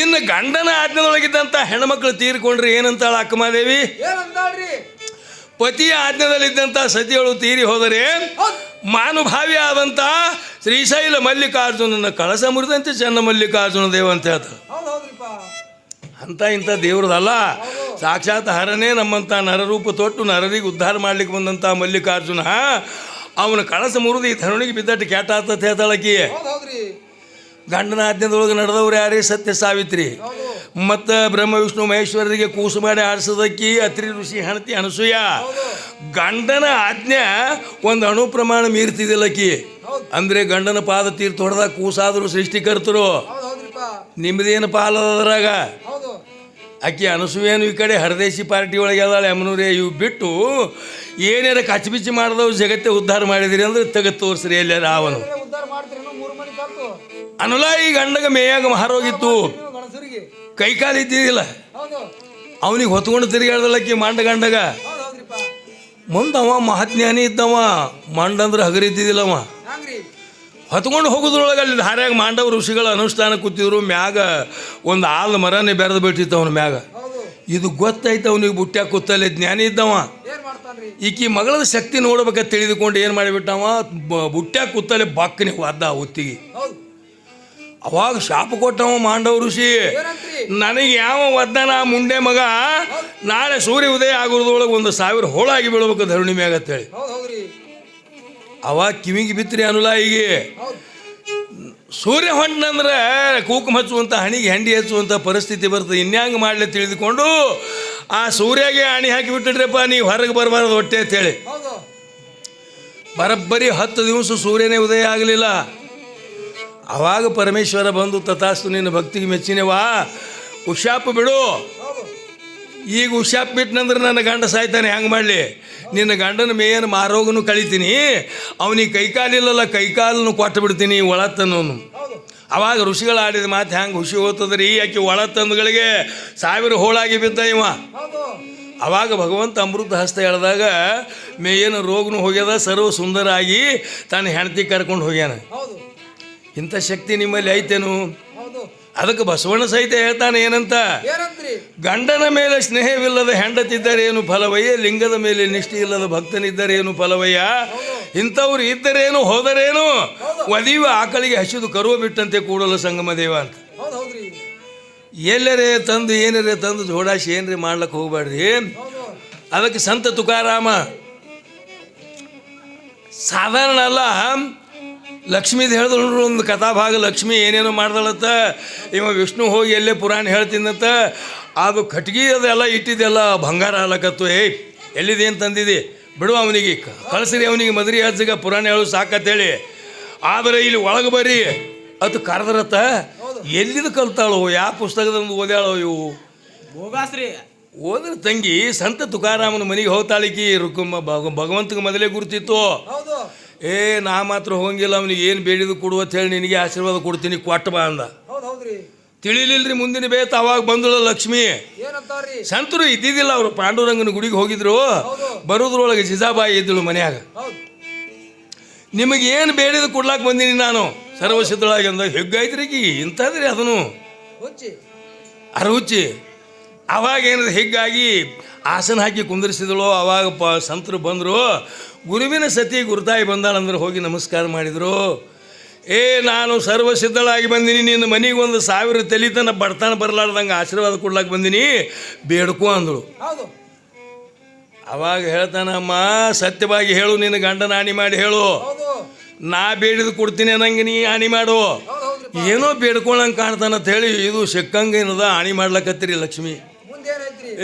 ಇನ್ನು ಗಂಡನ ಆಜ್ಞೆದೊಳಗಿದ್ದಂಥ ಹೆಣ್ಮಕ್ಳು ತೀರ್ಕೊಂಡ್ರೆ ಏನಂತಾಳ ಅಕ್ಕ ಮಾದೇವಿ ಏನಂತಾಳ್ರಿ? ಪತಿಯ ಆಜ್ಞದಲ್ಲಿದ್ದಂಥ ಸತಿಯಳು ತೀರಿ ಹೋದರೆ ಹೌದ್. ಮಾನುಭಾವಿ ಆದಂಥ ಶ್ರೀಶೈಲ ಮಲ್ಲಿಕಾರ್ಜುನನ ಕಳಸ ಮುರಿದಂತೆ ಚೆನ್ನ ಮಲ್ಲಿಕಾರ್ಜುನ ದೇವ ಅಂತ ಹೇಳ್ತಾರೆ. ಅಂತ ಇಂಥ ದೇವ್ರದಲ್ಲ. ಸಾಕ್ಷಾತ್ ಹರನೇ ನಮ್ಮಂಥ ನರರೂಪ ತೊಟ್ಟು ನರರಿಗೆ ಉದ್ಧಾರ ಮಾಡ್ಲಿಕ್ಕೆ ಬಂದಂಥ ಮಲ್ಲಿಕಾರ್ಜುನ. ಅವನ ಕಳಸ ಮುರಿದು ಈ ಧರಣಿಗೆ ಬಿದ್ದಟ್ಟು ಕೆಟ್ಟ ಆತತ್ ಹೇಳ್ತಾಳಕಿ ಗಂಡನ ಆಜ್ಞೆದೊಳಗೆ ನಡೆದವ್ರು ಯಾರೇ ಸತ್ಯ ಸಾವಿತ್ರಿ. ಮತ್ತು ಬ್ರಹ್ಮ, ವಿಷ್ಣು, ಮಹೇಶ್ವರರಿಗೆ ಕೂಸು ಮಾಡಿ ಆರಿಸೋದಕ್ಕಿ ಅತ್ರಿ, ಋಷಿ ಹಣತಿ ಅನಸೂಯ. ಗಂಡನ ಆಜ್ಞೆ ಒಂದು ಅಣು ಪ್ರಮಾಣ ಮೀರ್ತಿದಿಲ್ಲಕಿ. ಹೌದು ಅಂದರೆ ಗಂಡನ ಪಾದ ತೀರ್ಥ ಹೊಡೆದಾಗ ಕೂಸಾದರೂ ಸೃಷ್ಟಿಕರ್ತರು. ನಿಮ್ಮದೇನು ಪಾಲದ್ರಾಗ ಹೌದು ಅನಸೂಯನು ಈ ಕಡೆ ಹರದೇಶಿ ಪಾರ್ಟಿ ಒಳಗೆ ಅದಾಳೆ ಅಮ್ಮನೂರೇ. ಇವು ಬಿಟ್ಟು ಏನಾರ ಕಚ್ಬಿಚ್ಚಿ ಮಾಡಿದವು ಜಗತ್ತೇ ಉದ್ಧಾರ ಮಾಡಿದಿರಿ ಅಂದ್ರೆ ತೆಗೆದು ತೋರಿಸ್ರಿ ಎಲ್ಲಾರ ಅವನು. ಅನುಲ ಈ ಗಂಡಗ ಮೇಯಾಗ ಮಹಾರೋಗಿತ್ತು. ನೀವು ಗಣಸರಿಗೆ. ಕೈ ಕಾಲು ಇದ್ದಿದ್ದಿಲ್ಲ. ಅವನಿಗೆ ಹೊತ್ಕೊಂಡು ತಿರುಗಾಡ್ದಲ್ಲಕ್ಕಿ ಮಂಡ ಗಂಡಗ. ಹೌದ್ರಿಪ್ಪ ಮುಂದವ ಮಹಾಜ್ಞಾನಿ ಇದ್ದವ ಮಂಡ ಅಂದ್ರೆ ಅವ. ಹೊತ್ಕೊಂಡು ಹೋಗೋದ್ರೊಳಗೆ ಅಲ್ಲಿ ಧಾರ್ಯಾಗ ಮಾಂಡವ ಋಷಿಗಳ ಅನುಷ್ಠಾನ ಕೂತಿದ್ರು ಮ್ಯಾಗ ಒಂದು ಆಲ್ ಮರನೇ ಬೆರೆದು ಬಿಟ್ಟಿತ್ತು ಅವನ ಮ್ಯಾಗ. ಇದು ಗೊತ್ತಾಯ್ತು ಅವನಿಗೆ ಬುಟ್ಟ್ಯಾಗ ಕೂತಲ್ಲಿ ಜ್ಞಾನಿ ಇದ್ದವ. ಈಕಿ ಮಗಳದ ಶಕ್ತಿ ನೋಡ್ಬೇಕಂತ ತಿಳಿದುಕೊಂಡು ಏನು ಮಾಡಿಬಿಟ್ಟವ ಬುಟ್ಟ್ಯಾಗ ಕೂತಲ್ಲಿ ಬಕ್ಕನಿಗೆ ಒದ್ದ ಹೊತ್ತಿಗೆ. ಅವಾಗ ಶಾಪ ಕೊಟ್ಟವ ಮಾಂಡವ ಋಷಿ. ನನಗೆ ಯಾವ ಒದ್ದನ ಮುಂಡೆ ಮಗ? ನಾಳೆ ಸೂರ್ಯ ಉದಯ ಆಗೋದ್ರೊಳಗೆ ಒಂದು ಸಾವಿರ ಹೋಳಾಗಿ ಬೀಳ್ಬೇಕು ಧರಣಿ ಮ್ಯಾಗ ಅಂತೇಳಿ. ಅವಾಗ ಕಿವಿಗೆ ಬಿತ್ರಿ ಅನುಲಾಯಿಗೆ ಹೀಗೆ. ಸೂರ್ಯ ಹೊಂಟಂದ್ರೆ ಕೂಕುಮ ಹಚ್ಚುವಂಥ ಹಣಿಗೆ ಹೆಂಡಿ ಹಚ್ಚುವಂಥ ಪರಿಸ್ಥಿತಿ ಬರ್ತದೆ. ಇನ್ಯಾಂಗ ಮಾಡಲಿ ತಿಳಿದುಕೊಂಡು ಆ ಸೂರ್ಯಗೆ ಅಣಿ ಹಾಕಿ ಬಿಟ್ಟಿಡ್ರಪ್ಪ ನೀವು ಹೊರಗೆ ಬರಬಾರದು ಹೊಟ್ಟೆ ಅಂತೇಳಿ. ಬರಬ್ಬರಿ ಹತ್ತು ದಿವಸ ಸೂರ್ಯನೇ ಉದಯ ಆಗಲಿಲ್ಲ. ಅವಾಗ ಪರಮೇಶ್ವರ ಬಂದು ತಥಾಸ್ತು ನಿನ್ನ ಭಕ್ತಿಗೆ ಮೆಚ್ಚಿನವಾ ಹುಷಾಪ್ ಬಿಡು. ಈಗ ಹುಷಾಪ್ ಬಿಟ್ನಂದ್ರೆ ನನ್ನ ಗಂಡ ಸಾಯ್ತಾನೆ ಹೆಂಗೆ ಮಾಡಲಿ? ನಿನ್ನ ಗಂಡನ ಮೇಯನ ಮಾರೋಗನು ಕಳಿತೀನಿ. ಅವನಿಗೆ ಕೈಕಾಲಿಲ್ಲಲ್ಲ, ಕೈಕಾಲನ್ನು ಕೊಟ್ಟು ಬಿಡ್ತೀನಿ ಒಳತನವನು ಹೌದು ಅವಾಗ ಋಷಿಗಳು ಆಡಿದ ಮಾತು ಹೆಂಗೆ ಹುಷಿ ಹೋಗ್ತದ್ರಿ? ಆಕೆ ಒಳ ತಂದುಗಳಿಗೆ ಸಾವಿರ ಹೋಳಾಗಿ ಬಿದ್ದ ಇವ. ಅವಾಗ ಭಗವಂತ ಅಮೃತ ಹಸ್ತ ಎಳೆದಾಗ ಮೇಯನ ರೋಗನು ಹೋಗ್ಯದ ಸರ್ವ ಸುಂದರ ಆಗಿ ತನ್ನ ಹೆಂಡತಿ ಕರ್ಕೊಂಡು ಹೋಗ್ಯಾನ. ಇಂಥ ಶಕ್ತಿ ನಿಮ್ಮಲ್ಲಿ ಐತೇನು? ಅದಕ್ಕೆ ಬಸವಣ್ಣ ಸಹಿತ ಹೇಳ್ತಾನೆ ಏನಂತ? ಗಂಡನ ಮೇಲೆ ಸ್ನೇಹವಿಲ್ಲದ ಹೆಂಡತಿದ್ದರೇನು ಫಲವಯ್ಯ? ಲಿಂಗದ ಮೇಲೆ ನಿಷ್ಠೆ ಇಲ್ಲದ ಭಕ್ತನಿದ್ದರೇನು ಫಲವಯ್ಯ? ಇಂಥವ್ರು ಇದ್ದರೇನು ಹೋದರೇನು? ಒದಿಯುವ ಆಕಳಿಗೆ ಹಸಿದು ಕರುವ ಬಿಟ್ಟಂತೆ ಕೂಡಲು ಸಂಗಮ ದೇವ ಅಂತ. ಎಲ್ಲರೇ ತಂದು ಏನರೇ ತಂದು ಜೋಡಾಸಿ ಏನ್ರಿ ಮಾಡ್ಲಕ್ಕೆ ಹೋಗ್ಬೇಡ್ರಿ ಅದಕ್ಕೆ ಸಂತ ತುಕಾರಾಮ. ಸಾಧಾರಣ ಅಲ್ಲ. ಲಕ್ಷ್ಮೀದು ಹೇಳಿದ್ರು ಒಂದು ಕಥಾಭಾಗ ಲಕ್ಷ್ಮಿ ಏನೇನೋ ಮಾಡ್ದಳತ್ತ ಇವ ವಿಷ್ಣು ಹೋಗಿ ಎಲ್ಲೇ ಪುರಾಣ ಹೇಳ್ತೀನತ್ತ ಅದು ಕಟ್ಗಿ ಅದೆಲ್ಲ ಇಟ್ಟಿದ್ದೆಲ್ಲ ಬಂಗಾರ ಅಲಕತ್ತು ಏಯ್ ಎಲ್ಲಿದೇನು ತಂದಿದೆ? ಬಿಡು ಅವನಿಗೆ ಕಳಿಸ್ರಿ ಅವನಿಗೆ ಮದುವೆ ಅಜ್ಜಿಗೆ ಪುರಾಣ ಹೇಳು ಸಾಕತ್ತೇಳಿ. ಆದರೆ ಇಲ್ಲಿ ಒಳಗೆ ಬರ್ರಿ ಅದು ಕರೆದ್ರತ್ತ ಎಲ್ಲಿದು ಕಲ್ತಾಳು ಯಾವ ಪುಸ್ತಕದಂದು ಓದ್ಯಾಳೋ ಇವು? ಹೋಗಾಸ್ರಿ ಹೋದ್ರ ತಂಗಿ ಸಂತ ತುಕಾರಾಮನ ಮನೆಗೆ ಹೋಗ್ತಾಳಿಕಿ ರುಕುಮ ಭಗ ಭಗವಂತಗೆ ಮೊದಲೇ ಗುರುತಿತ್ತು. ಏ ನಾ ಮಾತ್ರ ಹೋಗಂಗಿಲ್ಲ ಅವನಿಗೆ ಏನು ಬೇಡಿದು ಕೊಡು ಅಂತ ಹೇಳಿ ನಿನಗೆ ಆಶೀರ್ವಾದ ಕೊಡ್ತೀನಿ ಕೊಟ್ಟ ಬಾ ಅಂದ. ಹೌದು ಹೌದ್ರಿ. ತಿಳಿಲಿಲ್ರಿ ಮುಂದಿನ ಬೇತ ಅವಾಗ ಬಂದಳು ಲಕ್ಷ್ಮಿ. ಏನಂತಾರ್ರಿ ಸಂತರು ಇದ್ದಿದ್ದಿಲ್ಲ ಅವರು ಪಾಂಡುರಂಗನ ಗುಡಿಗೆ ಹೋಗಿದ್ರು. ಬರೋದ್ರೊಳಗೆ ಜಿಜಾಬಾಯಿ ಇದ್ದಳು ಮನ್ಯಾಗ. ಹೌದು. ನಿಮಗೆ ಏನು ಬೇಡಿದ ಕೊಡ್ಲಾಕ್ ಬಂದೀನಿ ನಾನು? ಸರ್ವಸಿದ್ಧಳಾಗಿ ಹೆಗ್ಗಾಯ್ತು ರೀ ಇಂಥದ್ರಿ ಅದನ್ನು ಹುಚ್ಚಿ. ಅರಹುಚ್ಚಿ ಅವಾಗ ಏನದು ಹೆಗ್ಗಾಗಿ ಆಸನ ಹಾಕಿ ಕುಂದಿರಿಸಿದಳು. ಅವಾಗ ಪ ಸಂತರು ಬಂದರು ಗುರುವಿನ ಸತಿ ಗುರುತಾಯಿ ಬಂದಾಳಂದ್ರೆ ಹೋಗಿ ನಮಸ್ಕಾರ ಮಾಡಿದರು. ಏ ನಾನು ಸರ್ವಸಿದ್ಧಳಾಗಿ ಬಂದೀನಿ ನಿನ್ನ ಮನೆಗೆ ಒಂದು ಸಾವಿರ ತಲಿತನ ಬಡತನ ಬರಲಾರ್ದಂಗೆ ಆಶೀರ್ವಾದ ಕೊಡ್ಲಾಕ ಬಂದೀನಿ ಬೇಡ್ಕೊ ಅಂದಳು. ಅವಾಗ ಹೇಳ್ತಾನಮ್ಮ ಸತ್ಯವಾಗಿ ಹೇಳು ನಿನ್ನ ಗಂಡನ ಹಾನಿ ಮಾಡಿ ಹೇಳು. ನಾ ಬೇಡಿದು ಕೊಡ್ತೀನಿ ಅನ್ನಂಗೆ ನೀ ಹಾನಿ ಮಾಡು. ಏನೋ ಬೇಡ್ಕೊಳಂಗೆ ಕಾಣ್ತಾನಂತ ಹೇಳಿ ಇದು ಸಿಕ್ಕಂಗೆ ಏನದ ಹಾನಿ ಮಾಡ್ಲಕತ್ತೀರಿ ಲಕ್ಷ್ಮಿ.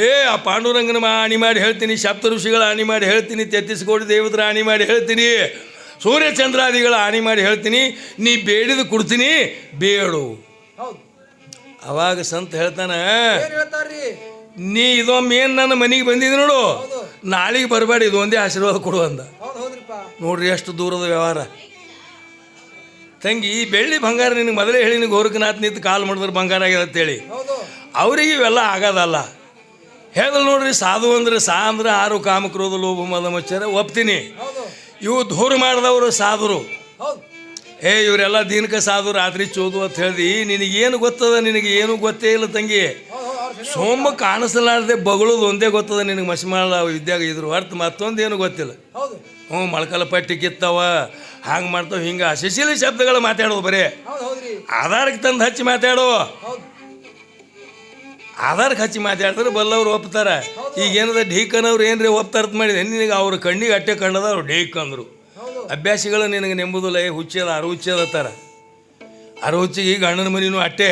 ಏ ಆ ಪಾಂಡುರಂಗನ ಆಣಿ ಹಾನಿ ಮಾಡಿ ಹೇಳ್ತೀನಿ ಸಪ್ತ ಋಷಿಗಳ ಹಾನಿ ಮಾಡಿ ಹೇಳ್ತೀನಿ ತೆತ್ತಿಸ್ಕೋಡಿ ದೇವತರ ಹಾನಿ ಮಾಡಿ ಹೇಳ್ತೀನಿ ಸೂರ್ಯಚಂದ್ರಾದಿಗಳ ಹಾನಿ ಮಾಡಿ ಹೇಳ್ತೀನಿ ನೀ ಬೇಡಿದು ಕೊಡ್ತೀನಿ ಬೇಡು. ಅವಾಗ ಸಂತ ಹೇಳ್ತಾನೆ ನೀ ಇದೊಮ್ಮೆ ಏನು ನನ್ನ ಮನೆಗೆ ಬಂದಿದ್ದು ನೋಡು? ನಾಳೆಗೆ ಬರಬೇಡ ಇದೊಂದೇ ಆಶೀರ್ವಾದ ಕೊಡು ಅಂದ. ನೋಡ್ರಿ ಎಷ್ಟು ದೂರದ ವ್ಯವಹಾರ. ತಂಗಿ ಬೆಳ್ಳಿ ಬಂಗಾರ ನಿನಗೆ ಮೊದಲೇ ಹೇಳಿ ಗೋರಖನಾಥ್ ನಿಂತು ಕಾಲು ಮಾಡಿದ್ರೆ ಬಂಗಾರ ಆಗ್ಯದ ಅಂತೇಳಿ. ಅವ್ರಿಗೆ ಇವೆಲ್ಲ ಆಗೋದಲ್ಲ. ಹೇಳಿದ್ರು ನೋಡ್ರಿ ಸಾಧು ಅಂದ್ರೆ ಸಾ ಅಂದ್ರೆ ಆರು ಕಾಮಕ್ರೋಧ ಲೋಭ ಮದ ಮಚ್ಚರ ಒಪ್ತೀನಿ. ಇವು ದೂರ ಮಾಡಿದವರು ಸಾಧುರು. ಏ ಇವರೆಲ್ಲ ದಿನಕ್ಕೆ ಸಾಧು ರಾತ್ರಿ ಚೋದು ಅಂತ ಹೇಳಿ ನಿನಗೇನು ಗೊತ್ತದ ನಿನಗೆ ಏನು ಗೊತ್ತೇ ಇಲ್ಲ ತಂಗಿ. ಸೋಮ ಕಾಣಿಸಲಾರ್ದೆ ಬಗಳೋದು ಒಂದೇ ಗೊತ್ತದ ನಿನಗೆ ಮಸಿಮಾಳ ವಿದ್ಯಾಗ ಇದ್ರು. ಹೊರ್ತು ಮತ್ತೊಂದು ಏನು ಗೊತ್ತಿಲ್ಲ ಹ್ಞೂ ಮೊಳಕಲ ಪಟ್ಟಿ ಕಿತ್ತವ ಹಂಗೆ ಮಾಡ್ತಾವ ಹಿಂಗೆ. ಅಶಿಶೀಲ ಶಬ್ದಗಳು ಮಾತಾಡೋದು ಬರೀ. ಆಧಾರಕ್ಕೆ ತಂದು ಹಚ್ಚಿ ಮಾತಾಡೋ. ಹೌದು ಖಚಿ ಮಾತಾಡಿದ್ರೆ ಬಲ್ಲವ್ರು ಒಪ್ತಾರ. ಈಗ ಏನದ ಢೀಕ್ ಅನ್ನೋರು ಏನ್ರಿ ಒಪ್ತಾರ ಅಂತ ಮಾಡಿದೆ ನಿನಗೆ ಅವ್ರ ಕಣ್ಣಿಗೆ ಅಟ್ಟೆ ಕಂಡದ ಅವ್ರು ಢೀಕ್ ಅಂದರು ಅಭ್ಯಾಸಿಗಳು ನಿನಗೆ ನೆಂಬುದಿಲ್ಲ ಏ ಹುಚ್ಚದ ಅರು ಹುಚ್ಚದತ್ತಾರ ಅರು ಹುಚ್ಚಿಗೆ ಈಗ ಅಣ್ಣನ ಮನಿನೂ ಅಟ್ಟೆ,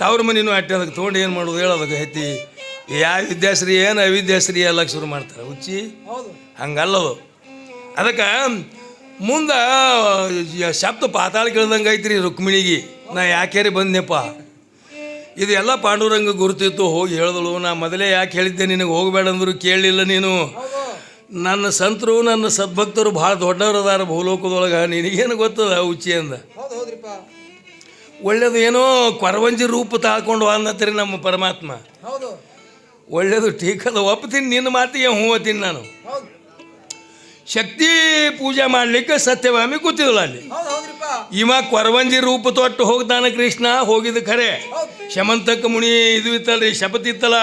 ತವ್ರ ಮನಿನೂ ಅಟ್ಟೆ, ಅದಕ್ಕೆ ತೊಗೊಂಡು ಏನು ಮಾಡೋದು ಹೇಳೋದಕ್ಕೆ ಹೆತ್ತಿ. ಯಾವ ವಿದ್ಯಾಶ್ರೀ ಏನು ಅವಿದ್ಯಾಶ್ರೀ ಎಲ್ಲ ಶುರು ಮಾಡ್ತಾರೆ, ಹುಚ್ಚಿ. ಹಂಗಲ್ಲದು. ಅದಕ್ಕೆ ಮುಂದೆ ಶಬ್ದ ಪಾತಾಳ ಕೇಳ್ದಂಗೆ ಐತ್ರಿ ರುಕ್ಮಿಣಿಗೆ. ನಾ ಯಾಕ್ಯಾರಿ ಬಂದೆಪ್ಪ ಇದು ಎಲ್ಲ ಪಾಂಡುರಂಗ ಗುರುತಿತ್ತು ಹೋಗಿ ಹೇಳಿದಳು ನಾ ಮೊದಲೇ ಯಾಕೆ ಹೇಳಿದ್ದೆ ನಿನಗೆ ಹೋಗಬೇಡ ಅಂದರು ಕೇಳಲಿಲ್ಲ ನೀನು. ನನ್ನ ಸಂತರು ನನ್ನ ಸದ್ಭಕ್ತರು ಭಾಳ ದೊಡ್ಡವರು ಅದಾರ ಭೂಲೋಕದೊಳಗೆ ನಿನಗೇನು ಗೊತ್ತದ ಉಚ್ಚಿ ಅಂದ. ಒಳ್ಳೇದು ಏನೋ ಕೊರವಂಜಿ ರೂಪ ತಾಳ್ಕೊಂಡು ಅಂದತ್ರಿ ನಮ್ಮ ಪರಮಾತ್ಮ. ಒಳ್ಳೇದು ಟೀಕದ ಒಪ್ತೀನಿ ನಿನ್ನ ಮಾತಿಗೆ ಹೂವತ್ತೀನಿ ನಾನು. ಶಕ್ತಿ ಪೂಜೆ ಮಾಡಲಿಕ್ಕೆ ಸತ್ಯವಾಮಿ ಕೂತಿದ್ಳು ಅಲ್ಲಿ. ಇವ ಕೊರವಂಜಿ ರೂಪ ತೊಟ್ಟು ಹೋಗ್ತಾನೆ ಕೃಷ್ಣ ಹೋಗಿದ್ದು ಖರೆ. ಶಮಂತಕ ಮುನಿ ಇದು ಇತ್ತಲ್ರಿ ಶಪಥ ಇತ್ತಲ್ಲ.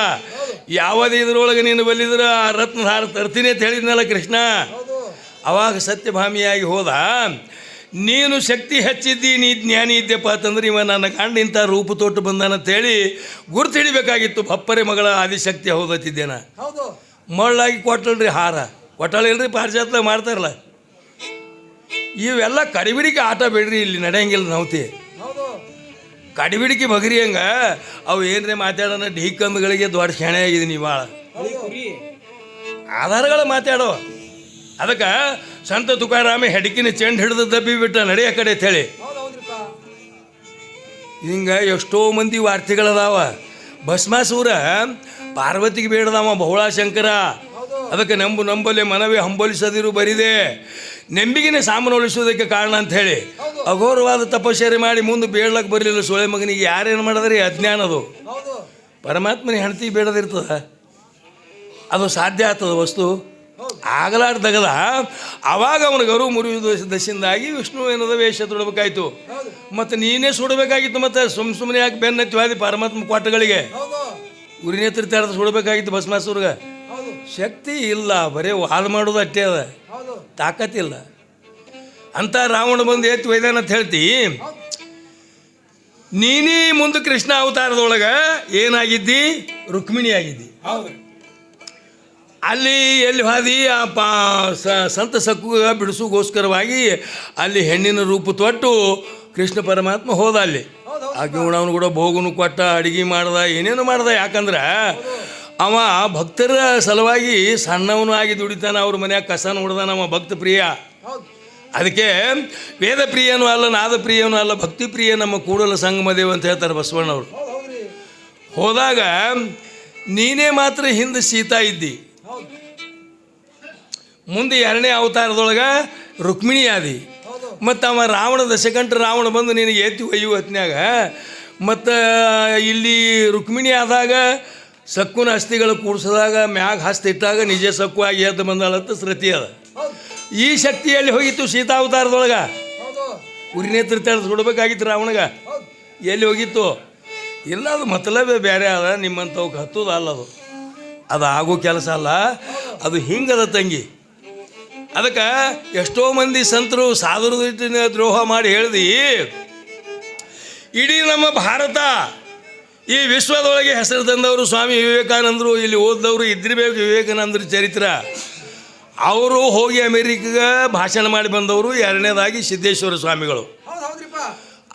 ಯಾವದೇ ಇದ್ರೊಳಗೆ ನೀನು ಬಲ್ಲಿದ್ರ ಆ ರತ್ನಧಾರ ತರ್ತೀನಿ ಅಂತ ಹೇಳಿದ್ನಲ್ಲ ಕೃಷ್ಣ. ಅವಾಗ ಸತ್ಯಭಾಮಿಯಾಗಿ ಹೋದ ನೀನು ಶಕ್ತಿ ಹೆಚ್ಚಿದ್ದಿ ನೀ ಜ್ಞಾನಿ ಇದ್ದೆಪ್ಪ ಅಂತಂದ್ರೆ ಇವ ನನ್ನ ಇಂಥ ರೂಪ ತೊಟ್ಟು ಬಂದಾನಂತೇಳಿ ಗುರ್ತು ಹಿಡಿಬೇಕಾಗಿತ್ತು ಬಪ್ಪರೆ ಮಗಳ ಆದಿಶಕ್ತಿ ಹೌದತ್ತಿದ್ದೇನ ಹೌದು. ಮಳ್ಳಾಗಿ ಕೊಟ್ಟಲ್ರಿ ಹಾರ. ಕೊಟ್ಟಳಿಲ್ರಿ ಪಾರಿಜಾತ ಮಾಡ್ತಾರಲ್ಲ. ಇವೆಲ್ಲ ಕಡಿಬಿಡಿಕೆ ಆಟ ಬಿಡ್ರಿ ಇಲ್ಲಿ ನಡೆಯಂಗಿಲ್ಲ ನೌತಿ ಹೌದು. ಕಡಿಬಿಡಿಕೆ ಬಗರಿ ಹಂಗ ಅವು ಏನ್ರಿ ಮಾತಾಡೋಣ ಢೀಕಂದ್ಗಳಿಗೆ ದೊಡ್ಡ ಕ್ಷಣೆ ಆಗಿದ್ದೀನಿ ಭಾಳ ಆಧಾರಗಳ ಆಧಾರಗಳು ಮಾತಾಡೋ ಅದಕ್ಕೆ ಸಂತ ತುಕಾರಾಮಿ ಹೆಡಕಿನ ಚೆಂಡು ಹಿಡಿದು ದಬ್ಬಿ ಬಿಟ್ಟ ನಡೆಯೋ ಕಡೆ ಹೌದ್ರಿಪ್ಪ ಹಿಂಗೆ ಎಷ್ಟೋ ಮಂದಿ ವಾರ್ತೆಗಳದಾವ. ಭಸ್ಮಾಸೂರ ಪಾರ್ವತಿಗೆ ಬೇಡದವ ಬಹುಳಾಶಂಕರ ಹೌದು ಅದಕ್ಕೆ ನಂಬು ನಂಬಲೆ ಮನವಿ ಹಂಬಲಿಸದಿರು ಬರಿದೆ. ನೆಂಬಿಗಿನ ಸಾಮಾನು ಉಳಿಸೋದಕ್ಕೆ ಕಾರಣ ಅಂತ ಹೇಳಿ. ಅಘೋರವಾದ ತಪಶ್ಚರ್ಯ ಮಾಡಿ ಮುಂದೆ ಬೇಡಕ್ಕೆ ಬರಲಿಲ್ಲ ಸೊಳೆ ಮಗನಿಗೆ. ಯಾರೇನು ಮಾಡಿದ್ರಿ? ಅಜ್ಞಾನದು ಪರಮಾತ್ಮನ ಹೆಂಡತಿ ಬೇಡದಿರ್ತದ. ಅದು ಸಾಧ್ಯ ಆಗ್ತದ ವಸ್ತು. ಆಗಲಾರ್ದಗದ ಅವಾಗ ಅವನ ಗರು ಮುರಿಯುವ ದಶಿಂದಾಗಿ ವಿಷ್ಣು ಏನದ ವೇಷ ತೊಡಬೇಕಾಯ್ತು. ಮತ್ತು ನೀನೇ ಸುಡಬೇಕಾಗಿತ್ತು ಮತ್ತು ಸುಮ್ ಸುಮ್ಮನೆ ಯಾಕೆ ಬೆನ್ನತ್ತಿವಾದಿ ಪರಮಾತ್ಮ ಕೊಟ್ಟಗಳಿಗೆ ಹೌದು. ಉರಿನೇತ್ರ ತೆರೆದು ಸುಡಬೇಕಾಗಿತ್ತು ಭಸ್ಮಾಸುರ್ಗ? ಶಕ್ತಿ ಇಲ್ಲ ಬರೀ ಹಾಲು ಮಾಡೋದು ಅಷ್ಟೇ ಅದ. ತಾಕತ್ತಿಲ್ಲ ಅಂತ ರಾವಣ ಬಂದು ಎತ್ತಿ ಒಯ್ದಾನ ಅಂತ ಹೇಳ್ತಿ. ನೀನೇ ಮುಂದೆ ಕೃಷ್ಣ ಅವತಾರದೊಳಗೆ ಏನಾಗಿದ್ದಿ? ರುಕ್ಮಿಣಿ ಆಗಿದ್ದಿ. ಹೌದು ಅಲ್ಲಿ ಎಲ್ಲಿ ಹಾದಿ? ಆ ಪಾ ಸಂತ ಸಕ್ಕು ಬಿಡಿಸೋಗೋಸ್ಕರವಾಗಿ ಅಲ್ಲಿ ಹೆಣ್ಣಿನ ರೂಪ ತೊಟ್ಟು ಕೃಷ್ಣ ಪರಮಾತ್ಮ ಹೋದ ಅಲ್ಲಿ. ಹೌದು ಆಕೆ ಕೂಡ ಭೋಗನು ಕೊಟ್ಟ ಅಡಿಗೆ ಮಾಡ್ದ ಏನೇನು ಮಾಡ್ದ ಯಾಕಂದ್ರೆ ಅವ ಭಕ್ತರ ಸಲುವಾಗಿ ಸಣ್ಣವನು ಆಗಿ ದುಡಿತಾನ, ಅವ್ರ ಮನ್ಯಾಗ ಕಸನ ಹೊಡೆದಾನ ಅವ ಭಕ್ತ ಪ್ರಿಯ. ಅದಕ್ಕೆ ವೇದ ಪ್ರಿಯನೂ ಅಲ್ಲ, ನಾದ ಪ್ರಿಯನೂ ಅಲ್ಲ, ಭಕ್ತಿ ಪ್ರಿಯ ನಮ್ಮ ಕೂಡಲ ಸಂಗಮದೇವ ಅಂತ ಹೇಳ್ತಾರೆ ಬಸವಣ್ಣವರು. ಹೌದು ಹೌದ್ರಿ ಹೋದಾಗ ನೀನೇ ಮಾತ್ರ ಹಿಂದೆ ಸೀತಾ ಇದ್ದಿ. ಮುಂದೆ ಎರಡನೇ ಅವತಾರದೊಳಗೆ ರುಕ್ಮಿಣಿ ಆದಿ. ಮತ್ತು ಅವ ರಾವಣ ದಶಕಂಠ, ರಾವಣ ಬಂದು ನಿನಗೆ ಎತ್ತಿ ಒಯ್ಯುವ ಹೊತ್ನ್ಯಾಗ. ಮತ್ತು ಇಲ್ಲಿ ರುಕ್ಮಿಣಿ ಆದಾಗ ಸಕ್ಕುನ ಅಸ್ಥಿಗಳು ಕೂಡಿಸಿದಾಗ ಮ್ಯಾಗ ಹಸ್ತಿಟ್ಟಾಗ ನಿಜ ಸಕ್ಕು ಆಗಿ ಎದ್ದು ಬಂದಾಳಂತ ಸೃತಿ ಅದ. ಈ ಶಕ್ತಿಯಲ್ಲಿ ಹೋಗಿತ್ತು ಸೀತಾವತಾರದೊಳಗೆ ಹೌದು. ಉರಿ ನೇತ್ರ ತಡೆಸ್ಕೊಡ್ಬೇಕಾಗಿತ್ತು ರಾವಣಗ. ಎಲ್ಲಿ ಹೋಗಿತ್ತು? ಇಲ್ಲ ಅದು ಮತ್ತಲೇ ಬೇರೆ ಅದ ನಿಮ್ಮಂಥವ್ಕೆ ಹತ್ತದ ಅಲ್ಲ ಅದು. ಅದು ಆಗೋ ಕೆಲಸ ಅಲ್ಲ. ಅದು ಹಿಂಗದ ತಂಗಿ. ಅದಕ್ಕೆ ಎಷ್ಟೋ ಮಂದಿ ಸಂತರು ಸಾಧುರ ದ್ರೋಹ ಮಾಡಿ ಹೇಳ್ದಿ ಇಡೀ ನಮ್ಮ ಭಾರತ ಈ ವಿಶ್ವದೊಳಗೆ ಹೆಸರು ತಂದವರು ಸ್ವಾಮಿ ವಿವೇಕಾನಂದರು ಇಲ್ಲಿ ಓದಿದವರು ಇದ್ದಿರಬೇಕು ವಿವೇಕಾನಂದರ ಚರಿತ್ರ. ಅವರು ಹೋಗಿ ಅಮೇರಿಕಾಗ ಭಾಷಣ ಮಾಡಿ ಬಂದವರು ಎರಡನೇದಾಗಿ ಸಿದ್ದೇಶ್ವರ ಸ್ವಾಮಿಗಳು.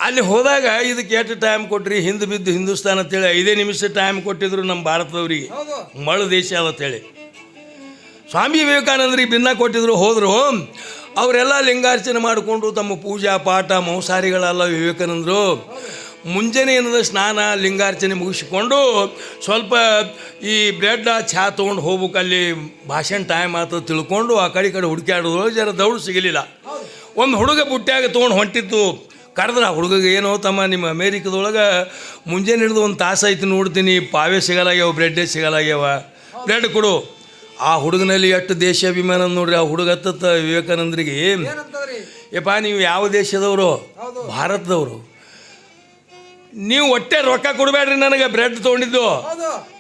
ಅಲ್ಲಿ ಹೋದಾಗ ಇದಕ್ಕೆ ಎಷ್ಟು ಟೈಮ್ ಕೊಟ್ರಿ? ಹಿಂದೆ ಬಿದ್ದು ಹಿಂದೂಸ್ತಾನ ಅಂತೇಳಿ ಐದೇ ನಿಮಿಷ ಟೈಮ್ ಕೊಟ್ಟಿದ್ರು ನಮ್ಮ ಭಾರತದವರಿಗೆ. ಮಳು ದೇಶ ಅಂತೇಳಿ ಸ್ವಾಮಿ ವಿವೇಕಾನಂದರಿಗೆ ಭಿನ್ನ ಕೊಟ್ಟಿದ್ರು ಹೋದರು. ಅವರೆಲ್ಲ ಲಿಂಗಾರ್ಚನೆ ಮಾಡಿಕೊಂಡು ತಮ್ಮ ಪೂಜಾ ಪಾಠ ಮೌಸಾರಿಗಳೆಲ್ಲ ವಿವೇಕಾನಂದರು. ಮುಂಜಾನೆ ಏನದ ಸ್ನಾನ ಲಿಂಗಾರ್ಚನೆ ಮುಗಿಸಿಕೊಂಡು ಸ್ವಲ್ಪ ಈ ಬ್ರೆಡ್ ಚಹಾ ತೊಗೊಂಡು ಹೋಗ್ಬೇಕು. ಅಲ್ಲಿ ಭಾಷಣ ಟೈಮ್ ಆತ ತಿಳ್ಕೊಂಡು ಆ ಕಡೆ ಕಡೆ ಹುಡುಕ್ಯಾಡಿದ್ರು ಜರ ದೌಡು ಸಿಗಲಿಲ್ಲ. ಒಂದು ಹುಡುಗ ಬುಟ್ಟಿಯಾಗ ತೊಗೊಂಡು ಹೊಂಟಿತ್ತು ಕರೆದ್ರೆ ಆ ಹುಡುಗಗೆ ಏನೋ ತಮ್ಮ ನಿಮ್ಮ ಅಮೇರಿಕದೊಳಗೆ ಮುಂಜಾನೆ ಹಿಡಿದು ಒಂದು ತಾಸು ಆಯ್ತು ನೋಡ್ತೀನಿ. ಪಾವೇ ಸಿಗಲಾಗ್ಯಾವ ಬ್ರೆಡ್ಡೇ ಸಿಗಲಾಗ್ಯಾವ. ಬ್ರೆಡ್ ಕೊಡು. ಆ ಹುಡುಗನಲ್ಲಿ ಎಷ್ಟು ದೇಶಾಭಿಮಾನ ನೋಡ್ರಿ. ಆ ಹುಡುಗ ಹತ್ತತ್ತ ವಿವೇಕಾನಂದರಿಗೆ. ಏನು ಯಪ್ಪ ನೀವು ಯಾವ ದೇಶದವರು? ಭಾರತದವರು. ನೀವು ಒಟ್ಟೆ ರೊಕ್ಕ ಕೊಡಬೇಡ್ರಿ ನನಗೆ ಬ್ರೆಡ್ ತೊಗೊಂಡಿದ್ದು.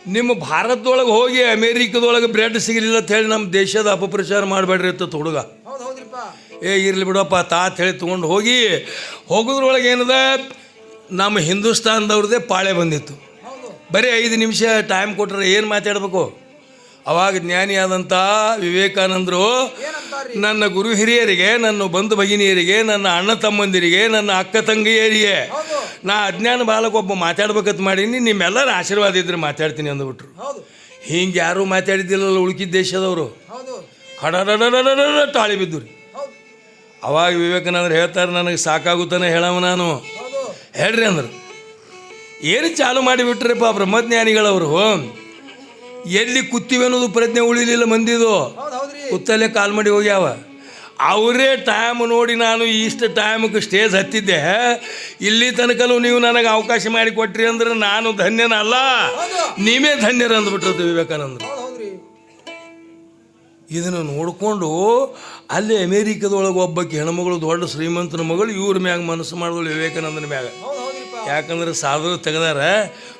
ನಿಮ್ಮ ಭಾರತದೊಳಗೆ ಹೋಗಿ ಅಮೇರಿಕದೊಳಗೆ ಬ್ರೆಡ್ ಸಿಗಲಿಲ್ಲ ಅಂತ ಹೇಳಿ ನಮ್ಮ ದೇಶದ ಅಪಪ್ರಚಾರ ಮಾಡಬೇಡ್ರಿ ಅಂತ ಹುಡುಗ. ಏ ಇರಲಿ ಬಿಡಪ್ಪ ತಾತ್ ಹೇಳಿ ತೊಗೊಂಡು ಹೋಗಿ ಹೋಗೋದ್ರೊಳಗೆ ಏನದ ನಮ್ಮ ಹಿಂದೂಸ್ತಾನದವ್ರದ್ದೇ ಪಾಳೆ ಬಂದಿತ್ತು. ಬರೀ ಐದು ನಿಮಿಷ ಟೈಮ್ ಕೊಟ್ಟರೆ ಏನು ಮಾತಾಡಬೇಕು? ಅವಾಗ ಜ್ಞಾನಿಯಾದಂಥ ವಿವೇಕಾನಂದರು ನನ್ನ ಗುರು ಹಿರಿಯರಿಗೆ ನನ್ನ ಬಂಧು ಭಗಿನಿಯರಿಗೆ ನನ್ನ ಅಣ್ಣ ತಮ್ಮಂದಿರಿಗೆ ನನ್ನ ಅಕ್ಕ ತಂಗಿಯರಿಗೆ ನಾ ಅಜ್ಞಾನ ಬಾಲಕೊಬ್ಬ ಮಾತಾಡ್ಬೇಕಂತ ಮಾಡೀನಿ ನಿಮ್ಮೆಲ್ಲರ ಆಶೀರ್ವಾದ ಇದ್ರೆ ಮಾತಾಡ್ತೀನಿ ಅಂದ್ಬಿಟ್ರು. ಹಿಂಗೆ ಯಾರೂ ಮಾತಾಡಿದ್ದಿಲ್ಲಲ್ಲ ಉಳ್ಕಿದ ದೇಶದವರು. ಕಡಡಡಡಡ ತಾಳಿ ಬಿದ್ದು ರೀ ಅವಾಗ ವಿವೇಕಾನಂದರು ಹೇಳ್ತಾರೆ ನನಗೆ ಸಾಕಾಗುತ್ತಾನೆ ಹೇಳವ ನಾನು. ಹೇಳ್ರಿ ಅಂದರು. ಏನು ಚಾಲು ಮಾಡಿಬಿಟ್ರಪ್ಪ ಬ್ರಹ್ಮಜ್ಞಾನಿಗಳವರು? ಎಲ್ಲಿ ಕೂತೀವಿ ಅನ್ನೋದು ಪ್ರಜ್ಞೆ ಉಳಿಲಿಲ್ಲ ಮಂದಿದು. ಕುತ್ತಲ್ಲೇ ಕಾಲ್ ಮಾಡಿ ಹೋಗ್ಯಾವ. ಅವರೇ ಟೈಮ್ ನೋಡಿ ನಾನು ಇಷ್ಟು ಟೈಮ್ಗೆ ಸ್ಟೇಜ್ ಹತ್ತಿದ್ದೆ. ಇಲ್ಲಿ ತನಕಲೂ ನೀವು ನನಗೆ ಅವಕಾಶ ಮಾಡಿ ಕೊಟ್ರಿ ಅಂದ್ರೆ ನಾನು ಧನ್ಯನಲ್ಲ. ಹೌದು. ನೀವೇ ಧನ್ಯರು ಅಂದ್ಬಿಟ್ರದ್ದು ವಿವೇಕಾನಂದರು. ಇದನ್ನು ನೋಡಿಕೊಂಡು ಅಲ್ಲಿ ಅಮೇರಿಕದೊಳಗೆ ಒಬ್ಬಕ್ಕೆ ಹೆಣ್ಮಗಳು ದೊಡ್ಡ ಶ್ರೀಮಂತನ ಮಗಳು ಇವ್ರ ಮ್ಯಾಗ ಮನಸ್ಸು ಮಾಡಿದಳು ವಿವೇಕಾನಂದನ ಮ್ಯಾಗ. ಯಾಕಂದ್ರೆ ಸಾಧುರು ತೆಗ್ದಾರ.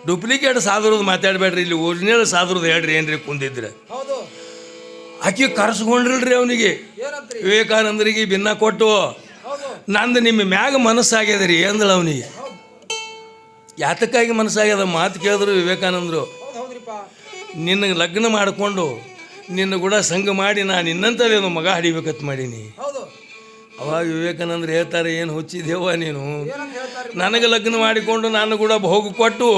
ಡೂಪ್ಲಿಕೇಟ್ ಸಾಧುರದು ಮಾತಾಡಬೇಡ್ರಿ ಇಲ್ಲಿ ಒರಿಜಿನಲ್ ಸಾಧುರದು ಹೇಳ್ರಿ ಏನ್ರಿ ಕುಂದಿದ್ರೆ. ಆಕೆ ಕರೆಸ್ಕೊಂಡ್ರಿ ಅವನಿಗೆ. ವಿವೇಕಾನಂದರಿಗೆ ಭಿನ್ನ ಕೊಟ್ಟು. ನಂದು ನಿಮ್ಮ ಮ್ಯಾಗ ಮನಸ್ಸಾಗ್ಯದ ರೀ ಅಂದಳು ಅವನಿಗೆ. ಯಾತಕ್ಕಾಗಿ ಮನಸ್ಸಾಗ್ಯದ ಮಾತು ಕೇಳಿದ್ರು ವಿವೇಕಾನಂದರು. ನಿನ್ನ ಲಗ್ನ ಮಾಡಿಕೊಂಡು ನಿನ್ನ ಕೂಡ ಸಂಘ ಮಾಡಿ ನಾನು ನಿನ್ನಂತಲೇ ಮಗ ಹಡಿಬೇಕತ್ ಮಾಡೀನಿ. ಅವಾಗ ವಿವೇಕಾನಂದ್ರು ಹೇಳ್ತಾರೆ ಏನು ಹುಚ್ಚಿದೇವ ನೀನು? ನನಗೆ ಲಗ್ನ ಮಾಡಿಕೊಂಡು ನಾನು ಕೂಡ ಹೋಗಿ ಕೊಟ್ಟು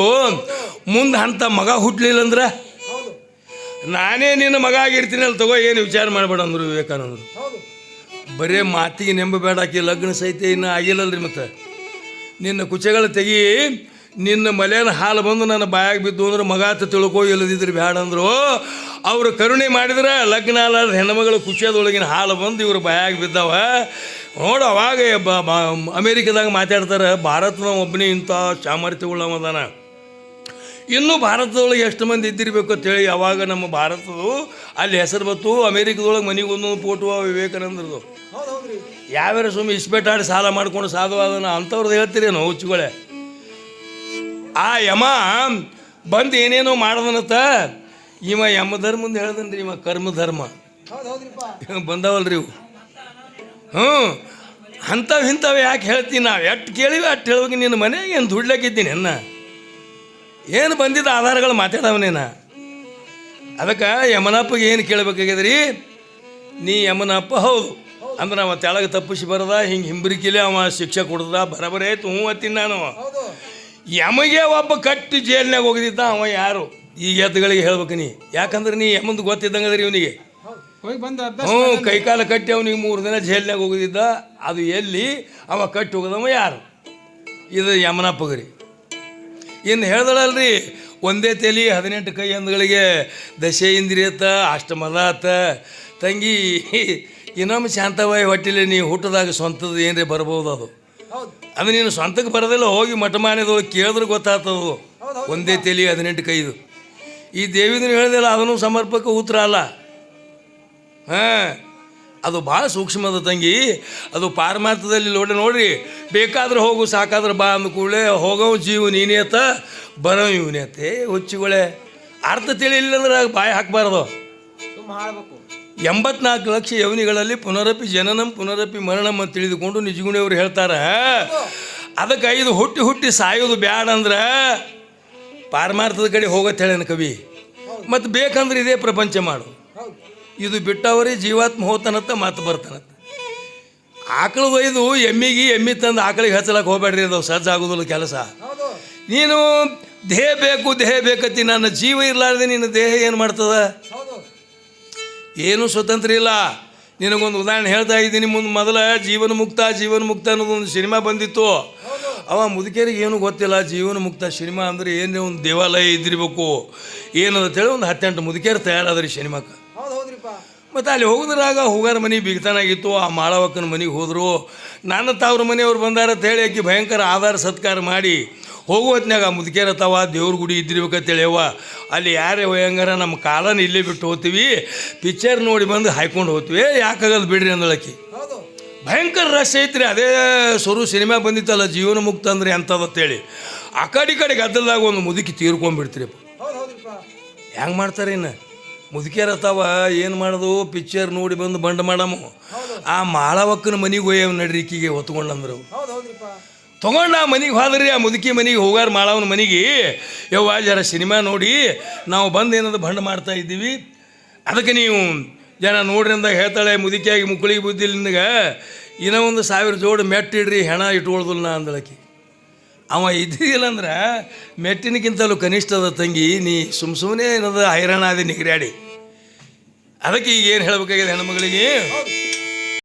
ಮುಂದೆ ಅಂಥ ಮಗ ಹುಟ್ಟಲಿಲ್ಲ ಅಂದ್ರೆ ನಾನೇ ನಿನ್ನ ಮಗ ಆಗಿರ್ತೀನಿ ಅಲ್ಲಿ ತಗೋ, ಏನು ವಿಚಾರ ಮಾಡಬೇಡ ಅಂದರು ವಿವೇಕಾನಂದರು. ಬರೇ ಮಾತಿಗೆ ನೆಂಬಬೇಡ ಆಕೆ ಲಗ್ನ ಸಹಿತ ಇನ್ನೂ ಆಗಿಲ್ಲಲ್ರಿ ಮತ್ತೆ. ನಿನ್ನ ಕುಚಗಳು ತೆಗಿ, ನಿನ್ನ ಮಲೆನ ಹಾಲು ಬಂದು ನನ್ನ ಬಾಯಾಗಿ ಬಿದ್ದು ಅಂದ್ರೆ, ಮಗ ಅಂತ ತಿಳ್ಕೊ ಇಲ್ಲದಿದ್ರೆ ಬ್ಯಾಡ ಅಂದರು. ಅವರು ಕರುಣೆ ಮಾಡಿದ್ರೆ ಲಗ್ನ ಅಲ್ಲ ಹೆಣ್ಮಗಳು ಕುಚದೊಳಗಿನ ಹಾಲು ಬಂದು ಇವರು ಬಾಯಾಗಿ ಬಿದ್ದಾವ. ನೋಡು ಅವಾಗ ಬ- ಅಮೇರಿಕದಾಗ ಮಾತಾಡ್ತಾರೆ ಭಾರತದ ಒಬ್ಬನೇ ಇಂಥ ಸಾಮರ್ಥ್ಯವುಳ್ಳವದಾನ ಇನ್ನೂ ಭಾರತದೊಳಗೆ ಎಷ್ಟು ಮಂದಿ ಇದ್ದಿರಬೇಕು ಅಂತೇಳಿ ಅವಾಗ ನಮ್ಮ ಭಾರತದ್ದು ಅಲ್ಲಿ ಹೆಸರು ಬತ್ತು ಅಮೇರಿಕದೊಳಗೆ ಮನೆಗೆ ಒಂದೊಂದು ಫೋಟೋ ವಿವೇಕಾನಂದರದು ಹೌದು ಹೌದ್ರಿ ಯಾವ್ಯಾರ ಸುಮ್ಮನೆ ಇಸ್ಪೇಟಾಡಿ ಸಾಲ ಮಾಡ್ಕೊಂಡು ಸಾಧುವಾದನ ಅಂಥವ್ರದ್ದು ಹೇಳ್ತೀರಿ ನಾವು ಹುಚ್ಚುಗಳೇ. ಆ ಯಮ ಬಂದು ಏನೇನೋ ಮಾಡ್ದನತ್ತ ಇವ ಯಮ ಧರ್ಮಂದು ಹೇಳ್ದನ್ರಿ ಇವ ಕರ್ಮ ಧರ್ಮ. ಹೌದು ಹೌದ್ರಿಪ್ಪ. ಬಂದವಲ್ರಿ ಇವು. ಹ್ಞೂ ಅಂಥವು ಇಂಥವು ಯಾಕೆ ಹೇಳ್ತೀನಿ ನಾವು? ಎಷ್ಟು ಕೇಳಿವಿ ಅಷ್ಟು ಹೇಳ್ಬೇಕು ನಿನ್ನ ಮನೆಗೆ ಏನು ದುಡ್ಲಾಕಿದ್ದೀನಿ ಅನ್ನ ಏನು ಬಂದಿದ್ದ ಆಧಾರಗಳು ಮಾತಾಡವನೇನ ಅದಕ್ಕೆ ಯಮನಪ್ಪಗೆ ಏನು ಕೇಳಬೇಕಾಗಿದ್ರಿ? ನೀ ಯಮನಪ್ಪ ಹೌದು. ಅಂದ್ರೆ ಅವ ತೆಳಗೆ ತಪ್ಪಿಸಿ ಬರದ ಹಿಂಗೆ ಹಿಂಬರಿಕಿಲೆ ಅವ ಶಿಕ್ಷೆ ಕೊಡ್ದ ಬರಬರೇ ಆಯ್ತು ಹ್ಞೂ ಅತ್ತೀನಿ ನಾನು ಯಮಗೆ ಒಬ್ಬ ಕಟ್ಟಿ ಜೈಲ್ನಾಗ ಹೋಗಿದ್ದ ಅವ ಯಾರು? ಈ ಎದ್ದುಗಳಿಗೆ ಹೇಳ್ಬೇಕು ನೀ. ಯಾಕಂದ್ರೆ ನೀ ಯಮಂದು ಗೊತ್ತಿದ್ದಂಗದ್ರಿ ಇವನಿಗೆ. ಹೋಗಿ ಬಂದ ಹ್ಞೂ ಕೈಕಾಲ ಕಟ್ಟಿ ಅವನಿಗೆ ಮೂರು ದಿನ ಜೈಲ್ನಾಗ ಹೋಗಿದ್ದ ಅದು ಎಲ್ಲಿ? ಅವ ಕಟ್ಟಿ ಹೋಗದವ ಯಾರು? ಇದು ಯಮನ ಪಗರಿ. ಇನ್ನು ಹೇಳ್ದಳಲ್ರಿ ಒಂದೇ ತಲೆ ಹದಿನೆಂಟು ಕೈ ಅಂದಗಳಿಗೆ ದಶೆ ಇಂದ್ರಿಯತ ಅಷ್ಟಮದ ಆತ ತಂಗಿ ಇನ್ನೊಮ್ಮೆ ಶಾಂತವಾಯಿ ಹೊಟ್ಟಿಲಿ ನೀ ಹುಟ್ಟದಾಗ ಸ್ವಂತದ ಏನ್ರಿ ಬರ್ಬೋದು ಅದು? ಅದು ನೀನು ಸ್ವಂತಕ್ಕೆ ಬರೋದಿಲ್ಲ ಹೋಗಿ ಮಠಮಾನ್ಯದೊಳಗೆ ಕೇಳಿದ್ರೆ ಗೊತ್ತಾಗ್ತದ ಒಂದೇ ತಲೆ ಹದಿನೆಂಟು ಕೈದು. ಈ ದೇವಿದನು ಹೇಳಿದಿಲ್ಲ ಅದನ್ನು ಸಮರ್ಪಕ ಉತ್ತರ ಅಲ್ಲ. ಹಾಂ. ಅದು ಭಾಳ ಸೂಕ್ಷ್ಮದ ತಂಗಿ. ಅದು ಪಾರಮಾರ್ಥದಲ್ಲಿ ನೋಡಿ ನೋಡ್ರಿ ಬೇಕಾದ್ರೆ ಹೋಗು ಸಾಕಾದ್ರೆ ಬಾ ಅಂದ ಕೂಡಲೇ ಹೋಗೋ ಜೀವ ನೀನೇತ ಬರೋ ಇವನೇತೆ ಹುಚ್ಚಿಗಳೇ. ಅರ್ಥ ತಿಳಿಲಿಲ್ಲ ಅಂದ್ರೆ ಬಾಯಿ ಹಾಕಬಾರ್ದು. ಎಂಬತ್ನಾಲ್ಕು ಲಕ್ಷ ಯವನಿಗಳಲ್ಲಿ ಪುನರಪಿ ಜನನಂ ಪುನರಪಿ ಮರಣಂ ಅಂತ ತಿಳಿದುಕೊಂಡು ನಿಜಗುಣಿಯವರು ಹೇಳ್ತಾರೆ. ಅದಕ್ಕೆ ಐದು ಹುಟ್ಟಿ ಹುಟ್ಟಿ ಸಾಯೋದು ಬ್ಯಾಡ ಅಂದ್ರೆ ಪಾರಮಾರ್ಥದ ಕಡೆ ಹೋಗತ್ತೆ ಕವಿ. ಮತ್ತು ಬೇಕಂದ್ರೆ ಇದೇ ಪ್ರಪಂಚ ಮಾಡು. ಇದು ಬಿಟ್ಟವರೇ ಜೀವಾತ್ಮ ಹೋತನತ್ತ ಮಾತು ಬರ್ತಾನತ್ತ ಆಕಳು ಒಯ್ದು ಎಮ್ಮಿಗೆ ಎಮ್ಮಿ ತಂದು ಆಕಳಿಗೆ ಹಚ್ಚಲಕ್ಕೆ ಹೋಗ್ಬೇಡ್ರಿ ಅದು ಸಜ್ಜ ಆಗೋದಿಲ್ಲ ಕೆಲಸ. ನೀನು ದೇಹ ಬೇಕು ದೇಹ ಬೇಕತ್ತಿ ನನ್ನ ಜೀವ ಇರಲಾರ್ದೆ ನಿನ್ನ ದೇಹ ಏನು ಮಾಡ್ತದ? ಏನೂ ಸ್ವತಂತ್ರ ಇಲ್ಲ. ನಿನಗೊಂದು ಉದಾಹರಣೆ ಹೇಳ್ತಾ ಇದ್ದೀನಿ ಮುಂದೆ ಮೊದಲ ಜೀವನ ಮುಕ್ತ ಜೀವನ ಮುಕ್ತ ಅನ್ನೋದು ಒಂದು ಸಿನಿಮಾ ಬಂದಿತ್ತು. ಅವ ಮುದುಕೇರಿಗೆ ಏನೂ ಗೊತ್ತಿಲ್ಲ ಜೀವನ ಮುಕ್ತ ಸಿನಿಮಾ ಅಂದರೆ ಏನೇ ಒಂದು ದೇವಾಲಯ ಇದ್ದಿರಬೇಕು. ಏನದು ಹೇಳಿ ಒಂದು ಹತ್ತೆಂಟು ಮುದುಕೇರು ತಯಾರಾದ್ರಿ ಸಿನಿಮಾಕ್ಕೆ ಮತ್ತು ಅಲ್ಲಿ ಹೋಗಿದ್ರಾಗ ಹೋಗಾರ ಮನೆ ಬಿಗ್ತಾನಾಗಿತ್ತು ಆ ಮಾಳವಕ್ಕನ ಮನೆಗೆ ಹೋದರು. ನನ್ನ ತಾವ್ರ ಮನೆಯವ್ರು ಬಂದಾರ ಅಂತ ಹೇಳಿ ಆಕಿ ಭಯಂಕರ ಆಧಾರ ಸತ್ಕಾರ ಮಾಡಿ ಹೋಗುವ ಹೊತ್ನ್ಯಾಗ ಆ ಮುದುಕೇರ ತವ ದೇವ್ರ ಗುಡಿ ಇದ್ದಿರ್ಬೇಕಂತೇಳಿಯವ್ವ ಅಲ್ಲಿ ಯಾರೇ ಹೋಯಂಗಾರ ನಮ್ಮ ಕಾಲನ ಇಲ್ಲೇ ಬಿಟ್ಟು ಹೋಗ್ತೀವಿ ಪಿಕ್ಚರ್ ನೋಡಿ ಬಂದು ಹಾಯ್ಕೊಂಡು ಹೋಗ್ತೀವಿ. ಯಾಕಾಗಲ್ಲ ಬಿಡ್ರಿ ಅಂದಳಕಿ ಭಯಂಕರ ರಶ್ ಐತ್ರಿ ಅದೇ ಸೊರು ಸಿನಿಮಾ ಬಂದಿತ್ತಲ್ಲ ಜೀವನ ಮುಕ್ತ ಅಂದ್ರೆ ಅಂತೇಳಿ ಆ ಕಡೆ ಈ ಕಡೆ ಗದ್ದಲ್ದಾಗ ಒಂದು ಮುದುಕಿ ತೀರ್ಕೊಂಡ್ಬಿಡ್ತೀರಿ ಹೆಂಗೆ ಮಾಡ್ತಾರೆ ಇನ್ನು? ಮುದುಕಿಯರ ತಾವ ಏನು ಮಾಡೋದು? ಪಿಕ್ಚರ್ ನೋಡಿ ಬಂದು ಬಂಡ್ ಮಾಡಮು. ಆ ಮಾಳವಕ್ಕನ ಮನೆಗೆ ಹೋಯ್ ನಡ್ರಿ ಈಕಿಗೆ ಹೊತ್ಕೊಂಡಂದ್ರು. ತೊಗೊಂಡು ಆ ಮನೆಗೆ ಹೋದ್ರಿ, ಆ ಮುದುಕಿ ಮನೆಗೆ ಹೋಗಾರ ಮಾಳವನ ಮನೆಗೆ. ಯವ್ವ, ಜರ ಸಿನಿಮಾ ನೋಡಿ, ನಾವು ಬಂದು ಏನದು ಬಂಡ ಮಾಡ್ತಾ ಇದ್ದೀವಿ. ಅದಕ್ಕೆ ನೀವು ಜನ ನೋಡ್ರಿ ಅಂದಾಗ ಹೇಳ್ತಾಳೆ, ಮುದುಕಿಯಾಗಿ ಮುಕ್ಕಳಿಗೆ ಬುದ್ಧಿಲಿಂದಾಗ ಇನ್ನೂ ಒಂದು ಸಾವಿರ ಜೋಡು ಮೆಟ್ಟಿಡ್ರಿ, ಹೆಣ ಇಟ್ಕೊಳ್ದಿಲ್ಲ ನಾ ಅಂದಳಕಿ. ಅವ ಇದ್ದಿಲ್ಲ ಅಂದ್ರೆ ಮೆಟ್ಟಿನಕ್ಕಿಂತಲೂ ಕನಿಷ್ಠದ ತಂಗಿ ನೀ ಸುಮ್ ಸುಮ್ಮನೆ ಏನದ ಹೈರಾಣ ಅದೇ ಅದಕ್ಕೆ ಈಗ ಏನು ಹೇಳಬೇಕಾಗಿದೆ ಹೆಣ್ಮಗಳಿಗೆ